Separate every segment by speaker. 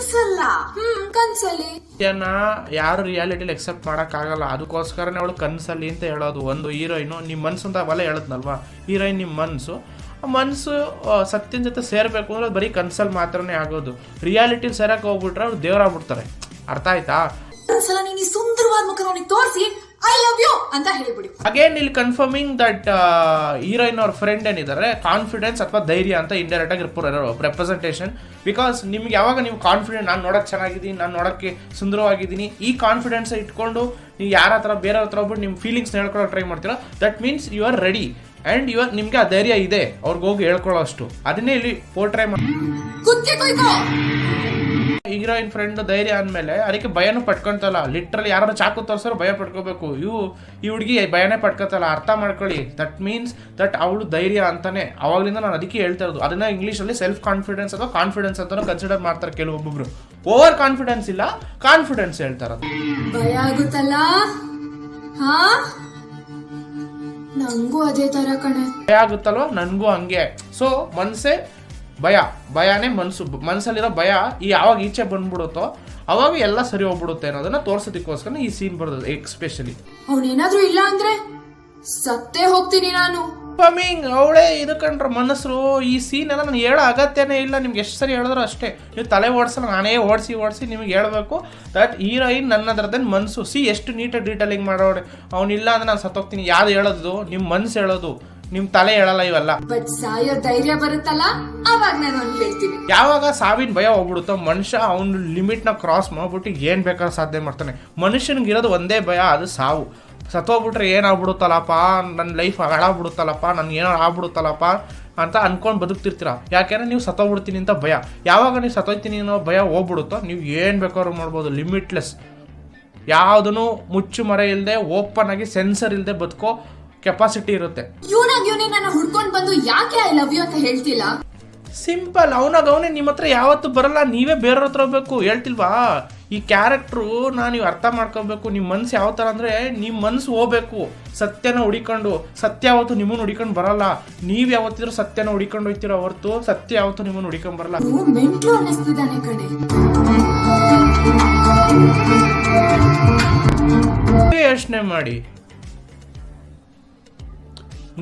Speaker 1: ಕನ್ಸಲ್ಲ. ಹ್ಮ್ ಕನ್ಸಲ್ಲಿ.
Speaker 2: ಏನ ಯಾರು ರಿಯಾಲಿಟಿಲಿ ಎಕ್ಸೆಪ್ಟ್ ಆಗಲ್ಲ ಅದಕ್ಕೋಸ್ಕರನೇ ಅವಳು ಕನ್ಸಲ್ಲಿ ಅಂತ ಹೇಳೋದು. ಒಂದು ಹೀರೋಯಿನು ನಿಮ್ಮ ಮನ್ಸು ಅಂತ ಅವೆಲ್ಲ ಹೇಳದ್ನಲ್ವಾ? ಹೀರೋಯಿನ್ ನಿಮ್ಮ ಮನ್ಸು. ಮನ್ಸು ಮನಸ್ಸು ಸತ್ಯನ ಜೊತೆ ಸೇರಬೇಕು ಅಂದ್ರೆ ಅದು ಬರೀ ಕನ್ಸಲ್ಲಿ ಮಾತ್ರನೇ ಆಗೋದು. ರಿಯಾಲಿಟಿಲಿ ಸೇರಕ್ಕೆ ಹೋಗ್ಬಿಟ್ರೆ ಅವ್ರು ದೇವ್ರಾಗ್ಬಿಡ್ತಾರೆ ಅರ್ಥ ಆಯ್ತಾ?
Speaker 1: ಒಂದ್ಸಲ ನೀನು ಈ ಸುಂದರವಾದ ಮುಖ ಅವನಿಗೆ ತೋರಿಸಿ ಐ ಲವ್ ಯು ಅಂತ ಹೇಳ್ಬಿಡಿ.
Speaker 2: ಅಗೇನ್ ಇಲ್ಲಿ ಕನ್ಫರ್ಮಿಂಗ್ ದಟ್ ಹೀರೋಯಿನ್ ಅವ್ರ ಫ್ರೆಂಡ್ ಏನಿದ್ದಾರೆ ಕಾನ್ಫಿಡೆನ್ಸ್ ಅಥವಾ ಧೈರ್ಯ ಅಂತ ಇಂಡೈರೆಕ್ಟ್ ಆಗಿ ರೆಪ್ರೆಸೆಂಟೇಷನ್ ಬಿಕಾಸ್ ನಿಮ್ಗೆ ಯಾವಾಗ ನೀವು ಕಾನ್ಫಿಡೆಂಟ್ ನಾನು ನೋಡಕ್ ಚೆನ್ನಾಗಿದ್ದೀನಿ ನಾನು ನೋಡಕ್ಕೆ ಸುಂದರವಾಗಿದ್ದೀನಿ ಈ ಕಾನ್ಫಿಡೆನ್ಸ್ ಇಟ್ಕೊಂಡು ನೀವು ಯಾರ ಹತ್ರ ಬೇರೆ ಹತ್ರ ಹೋಗ್ಬಿಟ್ಟು ನಿಮ್ಮ ಫೀಲಿಂಗ್ಸ್ ಹೇಳ್ಕೊಳ್ಳೋ ಟ್ರೈ ಮಾಡ್ತೀರಾ that means you are ready and ಇವಾಗ ನಿಮಗೆ ಆ ಧೈರ್ಯ ಇದೆ ಅವ್ರಿಗೆ ಹೋಗಿ ಹೇಳ್ಕೊಳ್ಳೋ ಅಷ್ಟು ಅದನ್ನೇ ಇಲ್ಲಿ ಪೋರ್ಟ್ರೈ ಮಾಡಿ ಹೀರೋಯಿನ್ ಫ್ರೆಂಡ್ ಧೈರ್ಯ ಅಂದಮೇಲೆ ಅದಕ್ಕೆ ಭಯನೂ ಪಟ್ಕೊಂತಲ್ಲ ಲಿಟ್ರಲಿ ಯಾರು ಚಾಕು ತೋರಿಸೋರು ಭಯ ಪಡ್ಕೋಬೇಕು ಇವು ಈ ಹುಡುಗಿ ಭಯನೇ ಪಟ್ಕೋತಲ್ಲ ಅರ್ಥ ಮಾಡ್ಕೊಳ್ಳಿ. ದಟ್ ಮೀನ್ಸ್ ದಟ್ ಅವಳು ಧೈರ್ಯ ಅಂತಾನೆ. ಅವಾಗಲಿಂದ ನಾನು ಅದಕ್ಕೆ ಹೇಳ್ತಾ ಇರೋದು. ಅದನ್ನ ಇಂಗ್ಲೀಷಲ್ಲಿ ಸೆಲ್ಫ್ ಕಾನ್ಫಿಡೆನ್ಸ್ ಅಥವಾ ಕಾನ್ಫಿಡೆನ್ಸ್ ಅಂತಾನೂ ಕನ್ಸಿಡರ್ ಮಾಡ್ತಾರೆ ಕೆಲವೊಬ್ಬೊಬ್ರು. ಓವರ್ ಕಾನ್ಫಿಡೆನ್ಸ್ ಇಲ್ಲ ಕಾನ್ಫಿಡೆನ್ಸ್ ಹೇಳ್ತಾರೆ
Speaker 1: ಭಯ ಆಗುತ್ತಲ್ಲ? ಹಾ? ನಂಗೂ ಅದೇ ತರ ಕಣೆ.
Speaker 2: ಭಯ ಆಗುತ್ತಲ್ವಾ? ನನಗೂ ಹಂಗೆ. ಸೊ ಮನ್ಸೇ ಭಯ ಭಯನೇ ಮನಸ್ಸು ಮನಸ್ಸಲ್ಲಿರೋ ಭಯ ಈ ಯಾವಾಗ ಈಚೆ ಬಂದ್ಬಿಡುತ್ತೋ ಅವಾಗ ಎಲ್ಲ ಸರಿ ಹೋಗ್ಬಿಡುತ್ತೆ ಅನ್ನೋದನ್ನ ತೋರ್ಸೋದಕ್ಕೋಸ್ಕರ ಈ ಸೀನ್ ಬರ್ತದೆ ಎಕ್ಸ್ಪೆಷಲಿ
Speaker 1: ಅವನೇನಾದ್ರೂ ಇಲ್ಲ ಅಂದ್ರೆ ಸತ್ತೇ ಹೋಗ್ತೀನಿ ನಾನು.
Speaker 2: ಪಮಿಂಗ್ ಅವಳೇ ಇದು ಕಂಡ್ರ ಮನಸ್ಸು ಈ ಸೀನ್ ಎಲ್ಲ ನಾನು ಹೇಳೋ ಅಗತ್ಯನೇ ಇಲ್ಲ ನಿಮ್ಗೆ ಎಷ್ಟು ಸರಿ ಹೇಳಿದ್ರು ಅಷ್ಟೇ. ನೀವು ತಲೆ ಓಡಿಸಲ್ಲ ನಾನೇ ಓಡಿಸಿ ಓಡಿಸಿ ನಿಮ್ಗೆ ಹೇಳಬೇಕು. ದಟ್ ಹೀರೋಯಿನ್ ನನ್ನ ನನ್ನದ್ರದ್ದೇನು ಮನಸ್ಸು ಸಿ ಎಷ್ಟು ನೀಟಾಗಿ ಡೀಟೇಲಿಂಗ್ ಮಾಡೋಡೆ ಅವನಿಲ್ಲ ಅಂದ್ರೆ ನಾನು ಸತ್ತೋಗ್ತೀನಿ. ಯಾರು ಹೇಳೋದು? ನಿಮ್ಮ ಮನಸ್ಸು ಹೇಳೋದು. ನಿಮ್ಮ ತಲೆ ಹೇಳಲ್ಲ ಇವೆಲ್ಲ.
Speaker 1: ಬಟ್ ಸಾಯೋ ಧೈರ್ಯ ಬರುತ್ತಲ್ಲ? ಅವಾಗ ನಾನು ಹೇಳ್ತೀನಿ.
Speaker 2: ಯಾವಾಗ ಸಾವಿನ ಭಯ ಹೋಗ್ಬಿಡುತ್ತೋ ಮನುಷ್ಯ ಅವನ ಲಿಮಿಟ್ನ ಕ್ರಾಸ್ ಮಾಡ್ಬಿಟ್ಟು ಏನ್ ಬೇಕಾದ್ರೂ ಸಾಧನೆ ಮಾಡ್ತಾನೆ. ಮನುಷ್ಯನಿಗೆ ಇರೋದು ಒಂದೇ ಭಯ ಅದು ಸಾವು. ಸತ್ತೋಗ್ಬಿಟ್ರೆ ಏನಾಗ್ಬಿಡುತ್ತಲ್ಲಪ್ಪ? ನನ್ನ ಲೈಫ್ ಹಾಳಾಗ್ಬಿಡುತ್ತಲ್ಲಪ್ಪ? ನನ್ಗೆ ಏನೋ ಆಗ್ಬಿಡುತ್ತಲ್ಲಪ್ಪ? ಅಂತ ಅನ್ಕೊಂಡು ಬದುಕ್ತಿರ್ತೀರ? ಯಾಕೆಂದ್ರೆ ನೀವು ಸತ್ತೋಗ್ಬಿಡ್ತೀನಿ ಅಂತ ಭಯ. ಯಾವಾಗ ನೀವು ಸತ್ತೋಗ್ತೀನಿ ಅನ್ನೋ ಭಯ ಹೋಗ್ಬಿಡುತ್ತೋ ನೀವು ಏನು ಬೇಕಾದ್ರೂ ಮಾಡ್ಬೋದು ಲಿಮಿಟ್ಲೆಸ್ ಯಾವುದನ್ನು ಮುಚ್ಚು ಮರೆ ಇಲ್ಲದೆ ಓಪನ್ ಆಗಿ ಸೆನ್ಸರ್ ಇಲ್ಲದೆ ಬದುಕೋ ಕೆಪಾಸಿಟಿ ಇರುತ್ತೆ.
Speaker 1: ಇವನಾಗ ಇವನೇ ನನ್ನ ಹುಡ್ಕೊಂಡ್ ಬಂದು ಯಾಕೆ ಐ ಲವ್ ಯು ಅಂತ ಹೇಳ್ತಿಲ್ಲ?
Speaker 2: ಸಿಂಪಲ್ ಅವನಾಗ ಅವನೇ ನಿಮ್ಮ ಹತ್ರ ಯಾವತ್ತು ಬರಲ್ಲ ನೀವೇ ಬೇರೆ ಹತ್ರ ಹೋಗ್ಬೇಕು. ಹೇಳ್ತಿಲ್ವಾ? ಈ ಕ್ಯಾರೆಕ್ಟ್ರು ನಾನು ನೀವು ಅರ್ಥ ಮಾಡ್ಕೋಬೇಕು ನಿಮ್ಮ ಮನ್ಸು ಯಾವ ಥರ ಅಂದರೆ ನಿಮ್ಮ ಮನ್ಸು ಹೋಗ್ಬೇಕು. ಸತ್ಯನ ಹುಡಿಕೊಂಡು ಸತ್ಯ ಯಾವತ್ತು ನಿಮ್ಮನ್ನು ಹುಡಿಕೊಂಡು ಬರಲ್ಲ. ನೀವು ಯಾವತ್ತಿದ್ರು ಸತ್ಯನ ಹುಡಿಕೊಂಡು ಹೋಯ್ತಿರ ಹೊರತು? ಸತ್ಯ ಯಾವತ್ತು ನಿಮ್ಮನ್ನು ಹುಡಿಕೊಂಡು ಬರಲ್ಲ. ಯೋಚನೆ ಮಾಡಿ.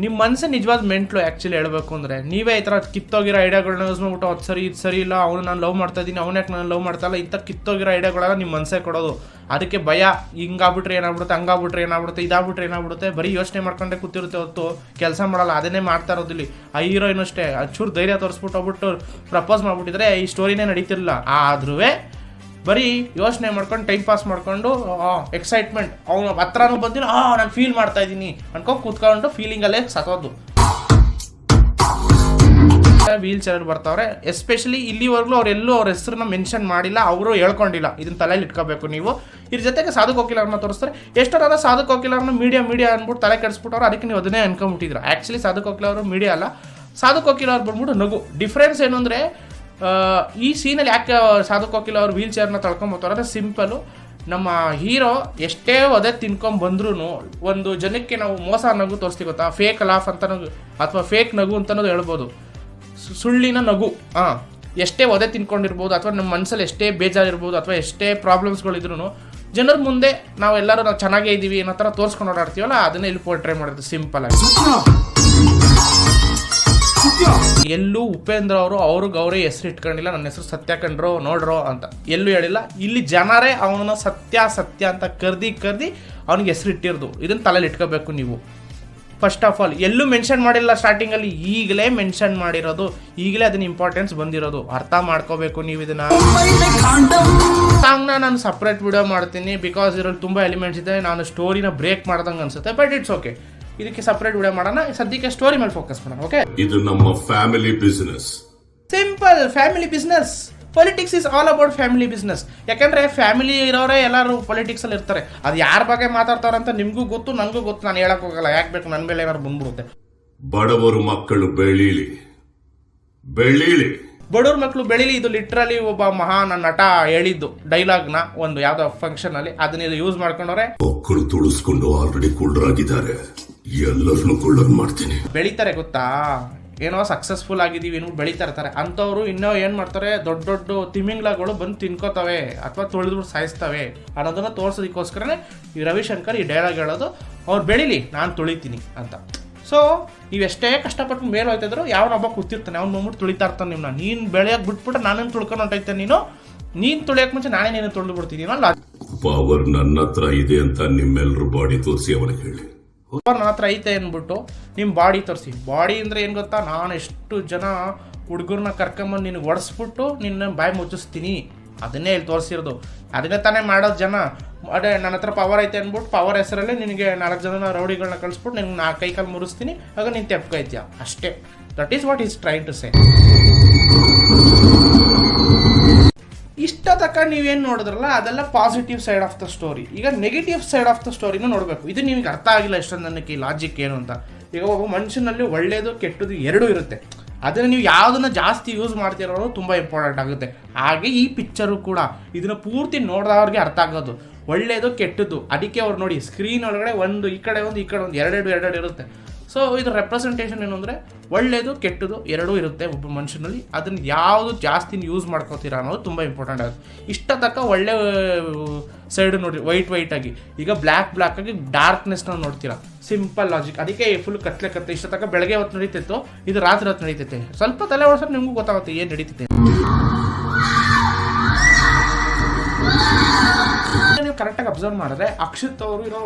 Speaker 2: ನಿಮ್ಮ ಮನಸ್ಸು ನಿಜವಾದ ಮೆಂಟ್ಲು ಆ್ಯಕ್ಚುಲಿ ಹೇಳ್ಬೇಕು ಅಂದರೆ, ನೀವೇ ಈ ಥರ ಕಿತ್ತೋಗಿರೋ ಐಡಿಯಾಗಳನ್ನ ಯೂಸ್ ಮಾಡ್ಬಿಟ್ಟು ಅದು ಸರಿ ಇದು ಸರಿ ಇಲ್ಲ, ಅವನು ನಾನು ಲವ್ ಮಾಡ್ತಾ ಇದ್ದೀನಿ ಅವನ್ಯಾಕೆ ನಾನು ಲವ್ ಮಾಡ್ತಾ ಇಲ್ಲ ಇಂಥ ಕಿತ್ತೋಗಿರೋ ಐಡಿಯಾಗಳೆಲ್ಲ ನಿಮ್ಮ ಮನಸ್ಸೇ ಕೊಡೋದು. ಅದಕ್ಕೆ ಭಯ, ಹಿಂಗಾಗ್ಬಿಟ್ರೆ ಏನಾಗ್ಬಿಡುತ್ತೆ, ಹಂಗಾಗ್ಬಿಟ್ರೆ ಏನಾಗ್ಬಿಡುತ್ತೆ, ಇದಾಗ್ಬಿಟ್ರೆ ಏನಾಗ್ಬಿಡುತ್ತೆ, ಬರೀ ಯೋಚನೆ ಮಾಡ್ಕೊಂಡೆ ಕೂತಿರುತ್ತೆ ಹೊತ್ತು ಕೆಲಸ ಮಾಡಲ್ಲ, ಅದನ್ನೇ ಮಾಡ್ತಾ ಇರೋದಿಲ್ಲಿ ಆ ಹೀರೋಯಿನ್ ಅಷ್ಟೇ ಚೂರು ಧೈರ್ಯ ತೋರಿಸ್ಬಿಟ್ಟು ಹೋಗ್ಬಿಟ್ಟು ಪ್ರಪೋಸ್ ಮಾಡ್ಬಿಟ್ಟಿದ್ರೆ ಈ ಸ್ಟೋರಿನೇ ನಡೀತಿರಲಿಲ್ಲ. ಆದ್ರೂ ಬರೀ ಯೋಚನೆ ಮಾಡ್ಕೊಂಡು ಟೈಮ್ ಪಾಸ್ ಮಾಡ್ಕೊಂಡು ಎಕ್ಸೈಟ್ಮೆಂಟ್ ಅವನು ಹತ್ರನೂ ಬಂದಿಲ್ಲ, ಆ, ನಾನು ಫೀಲ್ ಮಾಡ್ತಾ ಇದ್ದೀನಿ ಅನ್ಕೊಂಡು ಕೂತ್ಕೊಂಡು ಫೀಲಿಂಗಲ್ಲೇ ಸಾಕೋದು ವೀಲ್ ಚೇರ್ ಬರ್ತಾವ್ರೆ. ಎಸ್ಪೆಷಲಿ ಇಲ್ಲಿವರೆಗೂ ಅವರೆಲ್ಲೂ ಅವ್ರ ಹೆಸರನ್ನ ಮೆನ್ಷನ್ ಮಾಡಿಲ್ಲ, ಅವರು ಹೇಳ್ಕೊಂಡಿಲ್ಲ. ಇದನ್ನ ತಲೆಯಲ್ಲಿ ಇಟ್ಕೋಬೇಕು ನೀವು. ಇದ್ರ ಜೊತೆಗೆ ಸಾಧು ಕೋಕಿಲರ್ನ ತೋರಿಸ್ತಾರೆ. ಎಷ್ಟೋ ಜನ ಸಾಧು ಕೋಕಿಲರ್ನ ಮೀಡಿಯಾ ಮೀಡಿಯಾ ಅಂದ್ಬಿಟ್ಟು ತಲೆ ಕೆಡಿಸ್ಬಿಟ್ಟವ್ರು, ಅದಕ್ಕೆ ನೀವು ಅದನ್ನೇ ಅನ್ಕೊಂಬಿಟ್ಟಿದ್ರು ಆ್ಯಕ್ಚುಲಿ ಸಾಧು ಕೋಕಿಲವರು ಮೀಡಿಯಾ ಅಲ್ಲ. ಸಾಧು ಕೋಕಿಲ್ಲ ಅವ್ರು ಬಂದ್ಬಿಟ್ಟು ನಗು. ಡಿಫ್ರೆನ್ಸ್ ಏನು ಅಂದರೆ ಈ ಸೀನಲ್ಲಿ ಯಾಕೆ ಸಾಧು ಕೋಕಿಲ ಅವ್ರು ವೀಲ್ ಚೇರ್ನ ತಳ್ಕೊಂಬರ್ತಾರೆ ಅಂದರೆ ಸಿಂಪಲು ನಮ್ಮ ಹೀರೋ ಎಷ್ಟೇ ಒದೆ ತಿನ್ಕೊಂಡು ಬಂದ್ರೂ ಒಂದು ಜನಕ್ಕೆ ನಾವು ಮೋಸ ನಗು ತೋರಿಸ್ತೀವಿ ಗೊತ್ತಾ? ಫೇಕ್ ಲಾಫ್ ಅಂತ ನಗು, ಅಥವಾ ಫೇಕ್ ನಗು ಅಂತನೂ ಹೇಳ್ಬೋದು. ಸುಳ್ಳಿನ ನಗು ಹಾಂ ಎಷ್ಟೇ ಒದೆ ತಿನ್ಕೊಂಡಿರ್ಬೋದು, ಅಥವಾ ನಮ್ಮ ಮನಸ್ಸಲ್ಲಿ ಎಷ್ಟೇ ಬೇಜಾರಿರ್ಬೋದು, ಅಥವಾ ಎಷ್ಟೇ ಪ್ರಾಬ್ಲಮ್ಸ್ಗಳಿದ್ರು ಜನರ ಮುಂದೆ ನಾವೆಲ್ಲರೂ ನಾವು ಚೆನ್ನಾಗೇ ಇದ್ದೀವಿ ಅನ್ನೋ ಥರ ತೋರಿಸ್ಕೊಂಡು ಓಡಾಡ್ತೀವಲ್ಲ, ಅದನ್ನೇ ಇಲ್ಲಿ ಪೋರ್ಟ್ರೈ ಮಾಡೋದು ಸಿಂಪಲ್ ಆಗಿ. ಎಲ್ಲೂ ಉಪೇಂದ್ರ ಅವರು ಅವ್ರಿಗೆ ಅವರೇ ಹೆಸರು ಇಟ್ಕೊಂಡಿಲ್ಲ, ನನ್ನ ಹೆಸರು ಸತ್ಯ ಕಂಡ್ರೋ, ನೋಡ್ರೋ ಅಂತ. ಎಲ್ಲೂ ಹೇಳಿಲ್ಲ. ಇಲ್ಲಿ ಜನರೇ ಅವನನ್ನ ಸತ್ಯ ಸತ್ಯ ಅಂತ ಕರ್ದಿ ಕರ್ದಿ ಅವನಿಗೆ ಹೆಸರು ಇಟ್ಟಿರೋದು. ಇದನ್ನ ತಲೆಯಲ್ಲಿ ಇಟ್ಕೋಬೇಕು ನೀವು. ಫಸ್ಟ್ ಆಫ್ ಆಲ್ ಎಲ್ಲೂ ಮೆನ್ಷನ್ ಮಾಡಿಲ್ಲ ಸ್ಟಾರ್ಟಿಂಗಲ್ಲಿ ಈಗಲೇ ಮೆನ್ಷನ್ ಮಾಡಿರೋದು. ಈಗಲೇ ಅದನ್ನ ಇಂಪಾರ್ಟೆನ್ಸ್ ಬಂದಿರೋದು. ಅರ್ಥ ಮಾಡ್ಕೋಬೇಕು ನೀವು ಇದನ್ನ. ಸಾಂಗ್ನ ನಾನು ಸಪ್ರೇಟ್ ವಿಡಿಯೋ ಮಾಡ್ತೀನಿ ಬಿಕಾಸ್ ಇದ್ರಲ್ಲಿ ತುಂಬ ಎಲಿಮೆಂಟ್ಸ್ ಇದೆ. ನಾನು ಸ್ಟೋರಿನ ಬ್ರೇಕ್ ಮಾಡ್ದಂಗೆ ಅನ್ಸುತ್ತೆ ಬಟ್ ಇಟ್ಸ್ ಓಕೆ ಇದಕ್ಕೆ ಸಪ್ರೇಟ್ ವಿಡಿಯೋ ಮಾಡೋಣ. ಸದ್ಯಕ್ಕೆ ಸ್ಟೋರಿ ಮೇಲೆ ಫೋಕಸ್ ಮಾಡೋಣ ಓಕೆ
Speaker 3: ಇದು ನಮ್ಮ family business
Speaker 2: simple family business politics is all about family business ಯಾಕಂದ್ರೆ ಫ್ಯಾಮಿಲಿ ಇರೋರೇ ಎಲ್ಲರೂ ಪೊಲಿಟಿಕ್ಸ್ ಅಲ್ಲಿ ಇರ್ತಾರೆ. ಅದು ಯಾರ ಬಗ್ಗೆ ಮಾತಾಡ್ತಾರಂತ ನಿಮಗೂ ಗೊತ್ತು ನನಗೂ ಗೊತ್ತು. ನಾನು ಹೇಳಕ್ ಹೋಗಲ್ಲ. ಯಾಕೆ ಬೇಕು? ನನ್ನ ಮೇಲೆ ಏನಾದ್ರು ಬಂದ್ಬಿಡುತ್ತೆ.
Speaker 3: ಬಡವರು ಮಕ್ಕಳು ಬೆಳೀಲಿ. ಬೆಳೀಲಿ.
Speaker 2: ಬಡವ್ರ ಮಕ್ಕಳು ಬೆಳೀಲಿ. ಇದು ಲಿಟ್ರಲಿ ಒಬ್ಬ ಮಹಾನ್ ನಟ ಹೇಳಿದ್ದು ಡೈಲಾಗ್ನ ಒಂದು ಯಾವ್ದೋ ಫಂಕ್ಷನ್ ಅಲ್ಲಿ. ಅದನ್ನ ಯೂಸ್ ಮಾಡ್ಕೊಂಡವ್ರೆ.
Speaker 3: ಮಕ್ಕಳು ತುಳಿಸ್ಕೊಂಡು ಆಲ್ರೆಡಿ ಕುಳ್ಳರಾಗಿದ್ದಾರೆ ಎಲ್ಲರನ್ನು ಕೊಳ್ಳೋದು ಮಾಡ್ತೀನಿ.
Speaker 2: ಬೆಳಿತಾರೆ ಗೊತ್ತಾ? ಏನೋ ಸಕ್ಸಸ್ಫುಲ್ ಆಗಿದ್ದೀವಿ ಏನೋ ಬೆಳೀತಾ ಇರ್ತಾರೆ. ಅಂಥವ್ರು ಇನ್ನೂ ಏನು ಮಾಡ್ತಾರೆ? ದೊಡ್ಡ ದೊಡ್ಡ ತಿಮಿಂಗ್ಲಗಳು ಬಂದು ತಿನ್ಕೋತವೆ ಅಥವಾ ತೊಳೆದ್ಬಿಟ್ಟು ಸಾಯಿಸ್ತವೆ ಅನ್ನೋದನ್ನು ತೋರಿಸೋದಕ್ಕೋಸ್ಕರನೇ ಈ ರವಿಶಂಕರ್ ಈ ಡೈಲಾಗ್ ಹೇಳೋದು ಅವ್ರು ಬೆಳೀಲಿ ನಾನು ತುಳಿತೀನಿ ಅಂತ. ಸೊ ನೀವು ಎಷ್ಟೇ ಕಷ್ಟಪಟ್ಟು ಮೇಲೆ ಹೋಯ್ತಿದ್ರು ಯಾವನೊಬ್ಬ ಕೂತಿರ್ತಾನೆ ಅವ್ನು ಬಂದ್ಬಿಟ್ಟು ತುಳಿತಾ ಇರ್ತಾನೆ ನಿಮ್ಮನ್ನ ನೀನು ಬೆಳೆಯೋಕೆ ಬಿಟ್ಬಿಟ್ಟು ನಾನೇನು ತುಳ್ಕೊಂಡು ಹೊಂಟೈತೆ ನೀನು? ನೀನು ತುಳಿಯೋಕೆ ಮುಂಚೆ ನಾನೇ ನೀನು ತುಳಿದು ಬಿಡ್ತೀನಿ ಅಲ್ಲ
Speaker 3: ಪವರ್ ನನ್ನ ಹತ್ರ ಇದೆ ಅಂತ ನಿಮ್ಮೆಲ್ಲರೂ ಬಾಡಿ ತೋರಿಸಿ ಅವನಿಗೆ ಹೇಳಿ.
Speaker 2: ನನ್ನ ಹತ್ರ ಐತೆ ಅಂದ್ಬಿಟ್ಟು ನಿಮ್ಮ ಬಾಡಿ ತೋರಿಸಿ. ಬಾಡಿ ಅಂದರೆ ಏನು ಗೊತ್ತಾ? ನಾನು ಎಷ್ಟು ಜನ ಹುಡುಗರನ್ನ ಕರ್ಕೊಂಬಂದು ನಿನಗೆ ಒಡಿಸ್ಬಿಟ್ಟು ನಿನ್ನ ಬಾಯಿ ಮುಚ್ಚಿಸ್ತೀನಿ. ಅದನ್ನೇ ಇಲ್ಲಿ ತೋರಿಸಿರೋದು. ಅದನ್ನೇ ತಾನೇ ಮಾಡೋದು ಜನ. ಅದೇ ನನ್ನ ಹತ್ರ ಪವರ್ ಐತೆ ಅಂದ್ಬಿಟ್ಟು ಪವರ್ ಹೆಸರಲ್ಲಿ ನಿನಗೆ ನಾಲ್ಕು ಜನ ರೌಡಿಗಳನ್ನ ಕಳಿಸ್ಬಿಟ್ಟು ನಿನ್ನ ನಾ ಕೈ ಕಾಲು ಮುರಿಸ್ತೀನಿ. ಆಗ ನೀನು ತೆಪ್ಕೊಯ್ತೀಯ ಅಷ್ಟೇ. That is what is trying to say ಇಷ್ಟ ತಕ್ಕ ನೀವೇನು ನೋಡಿದ್ರಲ್ಲ, ಅದೆಲ್ಲ positive side of the story ಈಗ ನೆಗೆಟಿವ್ ಸೈಡ್ ಆಫ್ ದ ಸ್ಟೋರಿನೂ ನೋಡಬೇಕು. ಇದು ನಿಮಗೆ ಅರ್ಥ ಆಗಿಲ್ಲ ಎಷ್ಟೊಂದು ನನಗೆ ಈ ಲಾಜಿಕ್ ಏನು ಅಂತ. ಈಗ ಒಬ್ಬ ಮನುಷ್ಯನಲ್ಲಿ ಒಳ್ಳೆಯದು ಕೆಟ್ಟದ್ದು ಎರಡೂ ಇರುತ್ತೆ. ಅದನ್ನು ನೀವು ಯಾವುದನ್ನ ಜಾಸ್ತಿ ಯೂಸ್ ಮಾಡ್ತಿರೋದು ತುಂಬ ಇಂಪಾರ್ಟೆಂಟ್ ಆಗುತ್ತೆ. ಹಾಗೆ ಈ ಪಿಕ್ಚರು ಕೂಡ. ಇದನ್ನು ಪೂರ್ತಿ ನೋಡಿದವ್ರಿಗೆ ಅರ್ಥ ಆಗೋದು. ಒಳ್ಳೆಯದು ಕೆಟ್ಟದ್ದು. ಅದಕ್ಕೆ ಅವ್ರು ನೋಡಿ ಸ್ಕ್ರೀನ್ ಒಳಗಡೆ ಒಂದು, ಈ ಕಡೆ ಒಂದು, ಈ ಕಡೆ ಒಂದು, ಎರಡೆರಡು ಎರಡೆರಡು ಇರುತ್ತೆ. ಸೊ ಇದು ರೆಪ್ರೆಸೆಂಟೇಷನ್ ಏನು ಅಂದರೆ ಒಳ್ಳೆಯದು ಕೆಟ್ಟದು ಎರಡೂ ಇರುತ್ತೆ ಒಬ್ಬ ಮನುಷ್ಯನಲ್ಲಿ. ಅದನ್ನು ಯಾವುದು ಜಾಸ್ತಿ ಯೂಸ್ ಮಾಡ್ಕೋತೀರಾ ಅನ್ನೋದು ತುಂಬ ಇಂಪಾರ್ಟೆಂಟ್ ಆಗುತ್ತೆ. ಇಷ್ಟ ತಕ್ಕ ಒಳ್ಳೆ ಸೈಡ್ ನೋಡಿ ವೈಟ್ ವೈಟ್ ಆಗಿ. ಈಗ ಬ್ಲ್ಯಾಕ್ ಬ್ಲ್ಯಾಕ್ ಆಗಿ ಡಾರ್ಕ್ನೆಸ್ನ ನೋಡ್ತೀರಾ. ಸಿಂಪಲ್ ಲಾಜಿಕ್ ಅದಕ್ಕೆ ಫುಲ್ ಕತ್ಲೆ ಕತ್ತೆ ಇಷ್ಟ ತಕ್ಕ ಬೆಳಗ್ಗೆ ಹೊತ್ತು ನಡೀತಿತ್ತು, ಇದು ರಾತ್ರಿ ಹೊತ್ತು ನಡೀತೈತೆ ಸ್ವಲ್ಪ ತಲೆ ಓಡಿಸೋದು ನಿಮಗೂ ಗೊತ್ತಾಗುತ್ತೆ ಏನು ನಡೀತೈತೆ ನೀವು ಕರೆಕ್ಟಾಗಿ ಅಬ್ಸರ್ವ್ ಮಾಡಿದ್ರೆ ಅಕ್ಷಿತ್ ಅವರು ಇರೋ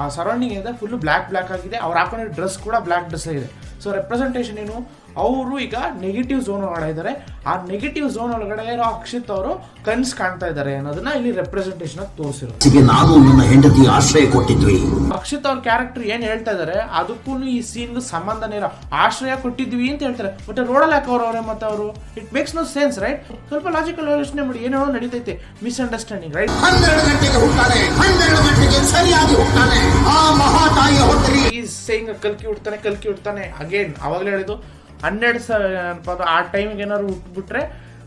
Speaker 2: ಆ ಸರೌಂಡಿಂಗ್ ಇದೆ ಫುಲ್ ಬ್ಲ್ಯಾಕ್ ಬ್ಲ್ಯಾಕ್ ಆಗಿದೆ. ಅವ್ರು ಹಾಕೊಂಡಿರೋ ಡ್ರೆಸ್ ಕೂಡ ಬ್ಲ್ಯಾಕ್ ಡ್ರೆಸ್ ಇದೆ ಸೊ ರೆಪ್ರೆಸೆಂಟೇಷನ್ ಏನು? ಅವರು ಈಗ ನೆಗೆಟಿವ್ ಝೋನ್ ಒಳಗಡೆ ಇದ್ದಾರೆ. ಆ ನೆಗೆಟಿವ್ ಝೋನ್ ಒಳಗಡೆ ಇರೋ ಅಕ್ಷಿತ್ ಅವರು ಕನ್ಸ್ ಕಾಣ್ತಾ ಇದ್ದಾರೆ ಅನ್ನೋದನ್ನ ಇಲ್ಲಿ ರೆಪ್ರೆಸೆಂಟೇಷನ್ ತೋರಿಸಿರೋದು.
Speaker 4: ನಾನು ನನ್ನ ಹೆಂಡತಿ ಆಶ್ರಯ ಕೊಟ್ಟಿದ್ವಿ.
Speaker 2: ಅಕ್ಷಿತ್ ಅವ್ರ ಕ್ಯಾರೆಕ್ಟರ್ ಏನ್ ಹೇಳ್ತಾ ಇದಾರೆ ಅದಕ್ಕೂ ಈ ಸೀನ್ ಸಂಬಂಧನೇ ಇರೋ ಆಶ್ರಯ ಕೊಟ್ಟಿದ್ವಿ ಅಂತ ಹೇಳ್ತಾರೆ. ಮತ್ತೆ ರೋಡಲ್ಲಿ ಹಾಕೋರು ಅವ್ರು ಅವರೇ ಮತ್ತೆ ಅವರು? It makes no sense right ಸ್ವಲ್ಪ ಲಾಜಿಕಲ್ ಯೋಚನೆ ಮಾಡಿ. ಏನೋ ನಡೀತೈತೆ ಮಿಸ್ಅಂಡರ್ಸ್ಟ್ಯಾಂಡಿಂಗ್ ರೈಟ್
Speaker 4: ಹುಟ್ಟಾನೆ ಆ ಮಹಾತಾಯಿಯ ಹೊಟ್ಟೆಲಿ.
Speaker 2: ಈಸ್ ಸೇಯಿಂಗ್ ಕಲ್ಕಿ ಉಡ್ತಾನೆ ಕಲ್ಕಿ ಉಡ್ತಾನೆ ಅಗೇನ್ ಅವಾಗಲೇ ಹೇಳಿದ್ದು ಹನ್ನೆರಡು ಸಾವಿರ ಆ ಟೈಮ್ಗೆ ಏನಾದ್ರು ಉಟ್ಬಿಟ್ರೆ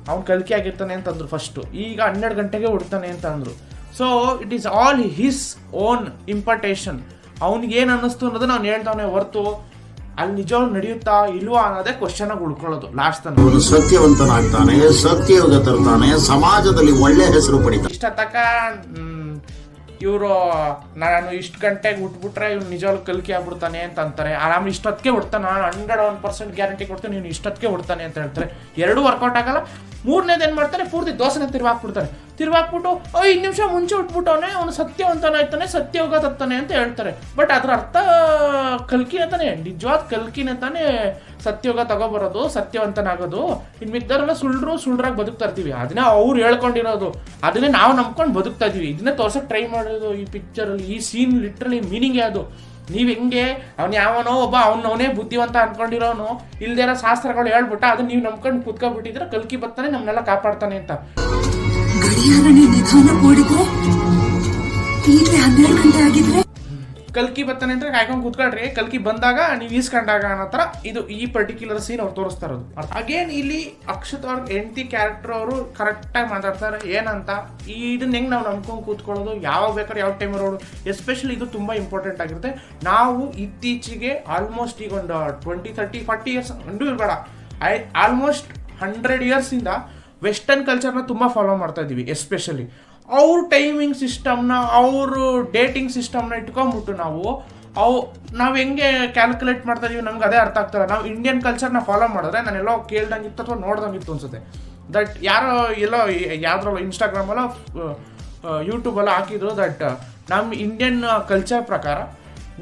Speaker 2: ಅವ್ನು ಕಲ್ಕಿ ಆಗಿರ್ತಾನೆ ಅಂತಂದ್ರು ಫಸ್ಟು ಈಗ ಹನ್ನೆರಡು ಗಂಟೆಗೆ ಹುಡ್ತಾನೆ ಅಂತ ಅಂದರು. So it is all his own importation ಅವ್ನಿಗೆ ಏನು ಅನ್ನಿಸ್ತು ಅನ್ನೋದನ್ನ ನಾವು ಹೇಳ್ತಾವನೆ ಹೊರತು ಅಲ್ಲಿ ನಿಜವಾಗ್ಲೂ ನಡೆಯುತ್ತಾ ಇಲ್ವಾ ಅನ್ನೋದೇ ಕ್ವಶನ್ ಆಗಿ ಉಳ್ಕೊಳ್ಳೋದು ಲಾಸ್ಟ್ ತನಕ.
Speaker 4: ಸತ್ಯವಂತನಾಗ್ತಾನೆ ಸತ್ಯಯೋಗ ತರ್ತಾನೆ ಸಮಾಜದಲ್ಲಿ ಒಳ್ಳೆ ಹೆಸರು ಪಡಿತಾನೆ.
Speaker 2: ಇಷ್ಟ ತಕ ಇವರು ನಾನು ಇಷ್ಟು ಗಂಟೆಗೆ ಉಟ್ಬಿಟ್ರೆ ಇವ್ನು ನಿಜವಾಗ್ಲೂ ಕಲ್ಕಿ ಆಗ್ಬಿಡ್ತಾನೆ ಅಂತ ಅಂತಾರೆ. ಆರಾಮ್ ಇಷ್ಟೊತ್ತಿಗೆ ಹುಡ್ತಾನೆ. ನಾನು ಹಂಡ್ರೆಡ್ ಒನ್ ಪರ್ಸೆಂಟ್ ಗ್ಯಾರಂಟಿ ಕೊಡ್ತೀನಿ, ನೀನು ಇಷ್ಟೊತ್ತಿಗೆ ಹುಡ್ತಾನೆ ಅಂತ ಹೇಳ್ತಾರೆ. ಎರಡೂ ವರ್ಕೌಟ್ ಆಗಲ್ಲ. ಮೂರನೇದು ಏನು ಮಾಡ್ತಾರೆ ಪೂರ್ತಿ ದೋಸೆನ ತಿರ್ವಾಕ್ಬಿಡ್ತಾರೆ ತಿರ್ವಾಕ್ಬಿಟ್ಟು ಐದು ನಿಮಿಷ ಮುಂಚೆ ಉಟ್ಬಿಟ್ಟವನೇ, ಅವನು ಸತ್ಯವಂತನಾಯ್ತಾನೆ ಸತ್ಯಯೋಗ ತತ್ತಾನೆ ಅಂತ ಹೇಳ್ತಾರೆ. ಬಟ್ ಅದ್ರ ಅರ್ಥ ಕಲ್ಕಿನೇ ತಾನೆ ನಿಜವಾದ ಕಲ್ಕಿನೇ ತಾನೇ ಸತ್ಯಯೋಗ ತಗೊಬರೋದು, ಸತ್ಯವಂತನಾಗೋದು. ಇನ್ ಮಿದ್ದರೆಲ್ಲ ಸುಳ್ಳರು ಸುಳ್ಳ್ರಾಗಿ ಬದುಕ್ತಾ ಇರ್ತೀವಿ. ಅದನ್ನೇ ಅವ್ರು ಹೇಳ್ಕೊಂಡಿರೋದು. ಅದನ್ನೇ ನಾವು ನಂಬ್ಕೊಂಡು ಬದುಕ್ತಾ ಇದೀವಿ ಇದನ್ನೇ ತೋರ್ಸಕ್ ಟ್ರೈ ಮಾಡೋದು ಈ ಪಿಕ್ಚರಲ್ಲಿ ಈ ಸೀನ್ ಲಿಟ್ರಲಿ ಮೀನಿಂಗ್ ಯಾವುದು ನೀವು ಹೆಂಗೆ, ಅವ್ನು ಯಾವನೋ ಒಬ್ಬ ಅವನವನೇ ಬುದ್ಧಿವಂತ ಅನ್ಕೊಂಡಿರೋನು, ಇಲ್ದೇ ಇರೋ ಶಾಸ್ತ್ರಗಳು ಹೇಳ್ಬಿಟ್ಟ ಅದನ್ನ ನೀವು ನಂಬ್ಕೊಂಡು ಕುತ್ಕೊಬಿಟ್ಟಿದ್ರೆ ಕಲ್ಕಿ ಬರ್ತಾನೆ ನಮ್ಮನ್ನೆಲ್ಲ ಕಾಪಾಡ್ತಾನೆ ಅಂತ.
Speaker 5: ಆಗಿದ್ರೆ?
Speaker 2: ಕಲ್ಕಿ ಬರ್ತಾನೆ ಅಂತ ಕಾಯ್ಕೊಂಡು ಕೂತ್ಕೊಳ್ರಿ. ಕಲ್ಕಿ ಬಂದಾಗ ನೀವು ಈಸ್ಕೊಂಡಾಗ ಅನ್ನೋ ಥರ ಇದು ಈ ಪರ್ಟಿಕ್ಯುಲರ್ ಸೀನ್ ಅವ್ರು ತೋರಿಸ್ತಾ ಇರೋದು. ಅಗೇನ್ ಇಲ್ಲಿ ಅಕ್ಷತ್ ಅವ್ರ ಹೆಂಡತಿ ಕ್ಯಾರೆಕ್ಟರ್ ಅವರು ಕರೆಕ್ಟಾಗಿ ಮಾತಾಡ್ತಾರೆ. ಏನಂತ? ಇದನ್ನ ಹೆಂಗೆ ನಾವು ನಂಬ್ಕೊಂಡು ಕೂತ್ಕೊಳ್ಳೋದು? ಯಾವಾಗ ಬೇಕಾದ್ರೆ ಯಾವ ಟೈಮ್ ರೋಡು ಎಸ್ಪೆಷಲಿ ಇದು ತುಂಬ ಇಂಪಾರ್ಟೆಂಟ್ ಆಗಿರುತ್ತೆ. ನಾವು ಇತ್ತೀಚೆಗೆ ಆಲ್ಮೋಸ್ಟ್ ಈಗ ಒಂದು twenty thirty forty years and ಇರಬೇಡ ಐ ಆಲ್ಮೋಸ್ಟ್ ಹಂಡ್ರೆಡ್ ಇಯರ್ಸಿಂದ ವೆಸ್ಟರ್ನ್ ಕಲ್ಚರ್ನ ತುಂಬ ಫಾಲೋ ಮಾಡ್ತಾ ಇದ್ದೀವಿ ಎಸ್ಪೆಷಲಿ ಅವ್ರ ಟೈಮಿಂಗ್ ಸಿಸ್ಟಮ್ನ ಅವರು ಡೇಟಿಂಗ್ ಸಿಸ್ಟಮ್ನ ಇಟ್ಕೊಂಬಿಟ್ಟು ನಾವು, ಅವು, ನಾವು ಹೆಂಗೆ ಕ್ಯಾಲ್ಕುಲೇಟ್ ಮಾಡ್ತಾ ಇದೀವಿ ನಮ್ಗೆ ಅದೇ ಅರ್ಥ ಆಗ್ತಾರೆ ನಾವು ಇಂಡಿಯನ್ ಕಲ್ಚರ್ನ ಫಾಲೋ ಮಾಡಿದ್ರೆ ನಾನು ಎಲ್ಲೋ ಕೇಳ್ದಂಗಿತ್ತು ಅಥವಾ ನೋಡ್ದಂಗಿತ್ತು ಅನ್ಸುತ್ತೆ. ದಟ್ ಯಾರೋ ಎಲ್ಲೋ ಯಾವ್ದ್ರಲ್ಲೋ ಇನ್ಸ್ಟಾಗ್ರಾಮಲ್ಲೋ ಯೂಟ್ಯೂಬಲ್ಲೋ ಹಾಕಿದ್ರು ದಟ್ ನಮ್ಮ ಇಂಡಿಯನ್ ಕಲ್ಚರ್ ಪ್ರಕಾರ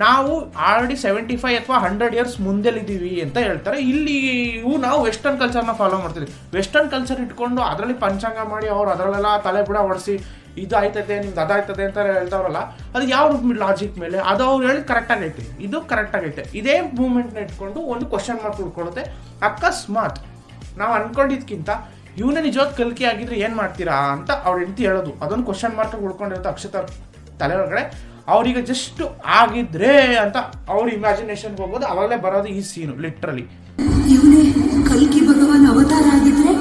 Speaker 2: ನಾವು ಆಲ್ರೆಡಿ ಸೆವೆಂಟಿ ಫೈವ್ ಅಥವಾ ಹಂಡ್ರೆಡ್ ಇಯರ್ಸ್ ಮುಂದೆಲ್ಲಿದ್ದೀವಿ ಅಂತ ಹೇಳ್ತಾರೆ. ಇಲ್ಲಿ ಇವು ನಾವು ವೆಸ್ಟರ್ನ್ ಕಲ್ಚರ್ನ ಫಾಲೋ ಮಾಡ್ತೀವಿ. ವೆಸ್ಟರ್ನ್ ಕಲ್ಚರ್ ಇಟ್ಕೊಂಡು ಅದರಲ್ಲಿ ಪಂಚಾಂಗ ಮಾಡಿ ಅವ್ರು ಅದರಲ್ಲೆಲ್ಲ ತಲೆ ಬಿಡ ಹೊಡೆಸಿ ಇದು ಆಯ್ತದೆ ನಿಮ್ದು ಅದಾಯ್ತದೆ ಅಂತ ಹೇಳ್ತಾವ್ರಲ್ಲ, ಅದು ಯಾವ ಲಾಜಿಕ್ ಮೇಲೆ? ಅದು ಅವ್ರು ಹೇಳಿ ಕರೆಕ್ಟಾಗಿ ಐತೆ. ಇದು ಕರೆಕ್ಟಾಗಿ ಐತೆ. ಇದೇ ಮೂಮೆಂಟ್ನ ಇಟ್ಕೊಂಡು ಒಂದು ಕ್ವಶನ್ ಮಾರ್ಕ್ ಉಳ್ಕೊಳುತ್ತೆ ಅಕಸ್ಮಾತ್ ನಾವು ಅನ್ಕೊಂಡಿದ್ಕಿಂತ ಇವನೇ ನಿಜವಾದ ಕಲಿಕೆ ಆಗಿದ್ರೆ ಏನು ಮಾಡ್ತೀರಾ ಅಂತ ಅವ್ರ ಹೆಂಡತಿ ಹೇಳೋದು. ಅದೊಂದು ಕ್ವಶನ್ ಮಾರ್ಕ್ ಉಳ್ಕೊಂಡಿರುತ್ತೆ ಅಕ್ಷತ ತಲೆ ಒಳಗಡೆ. ಅವ್ರಿಗೆ ಜಸ್ಟ್ ಆಗಿದ್ರೆ ಅಂತ ಅವ್ರ ಇಮ್ಯಾಜಿನೇಷನ್ಗೆ ಹೋಗೋದು ಅವಾಗಲೇ ಬರೋದು ಈ ಸೀನು ಲಿಟ್ರಲಿ
Speaker 5: ಕಲ್ಕಿ ಭಗವಾನ್ ಅವತಾರ ಆಗಿದ್ರೆ?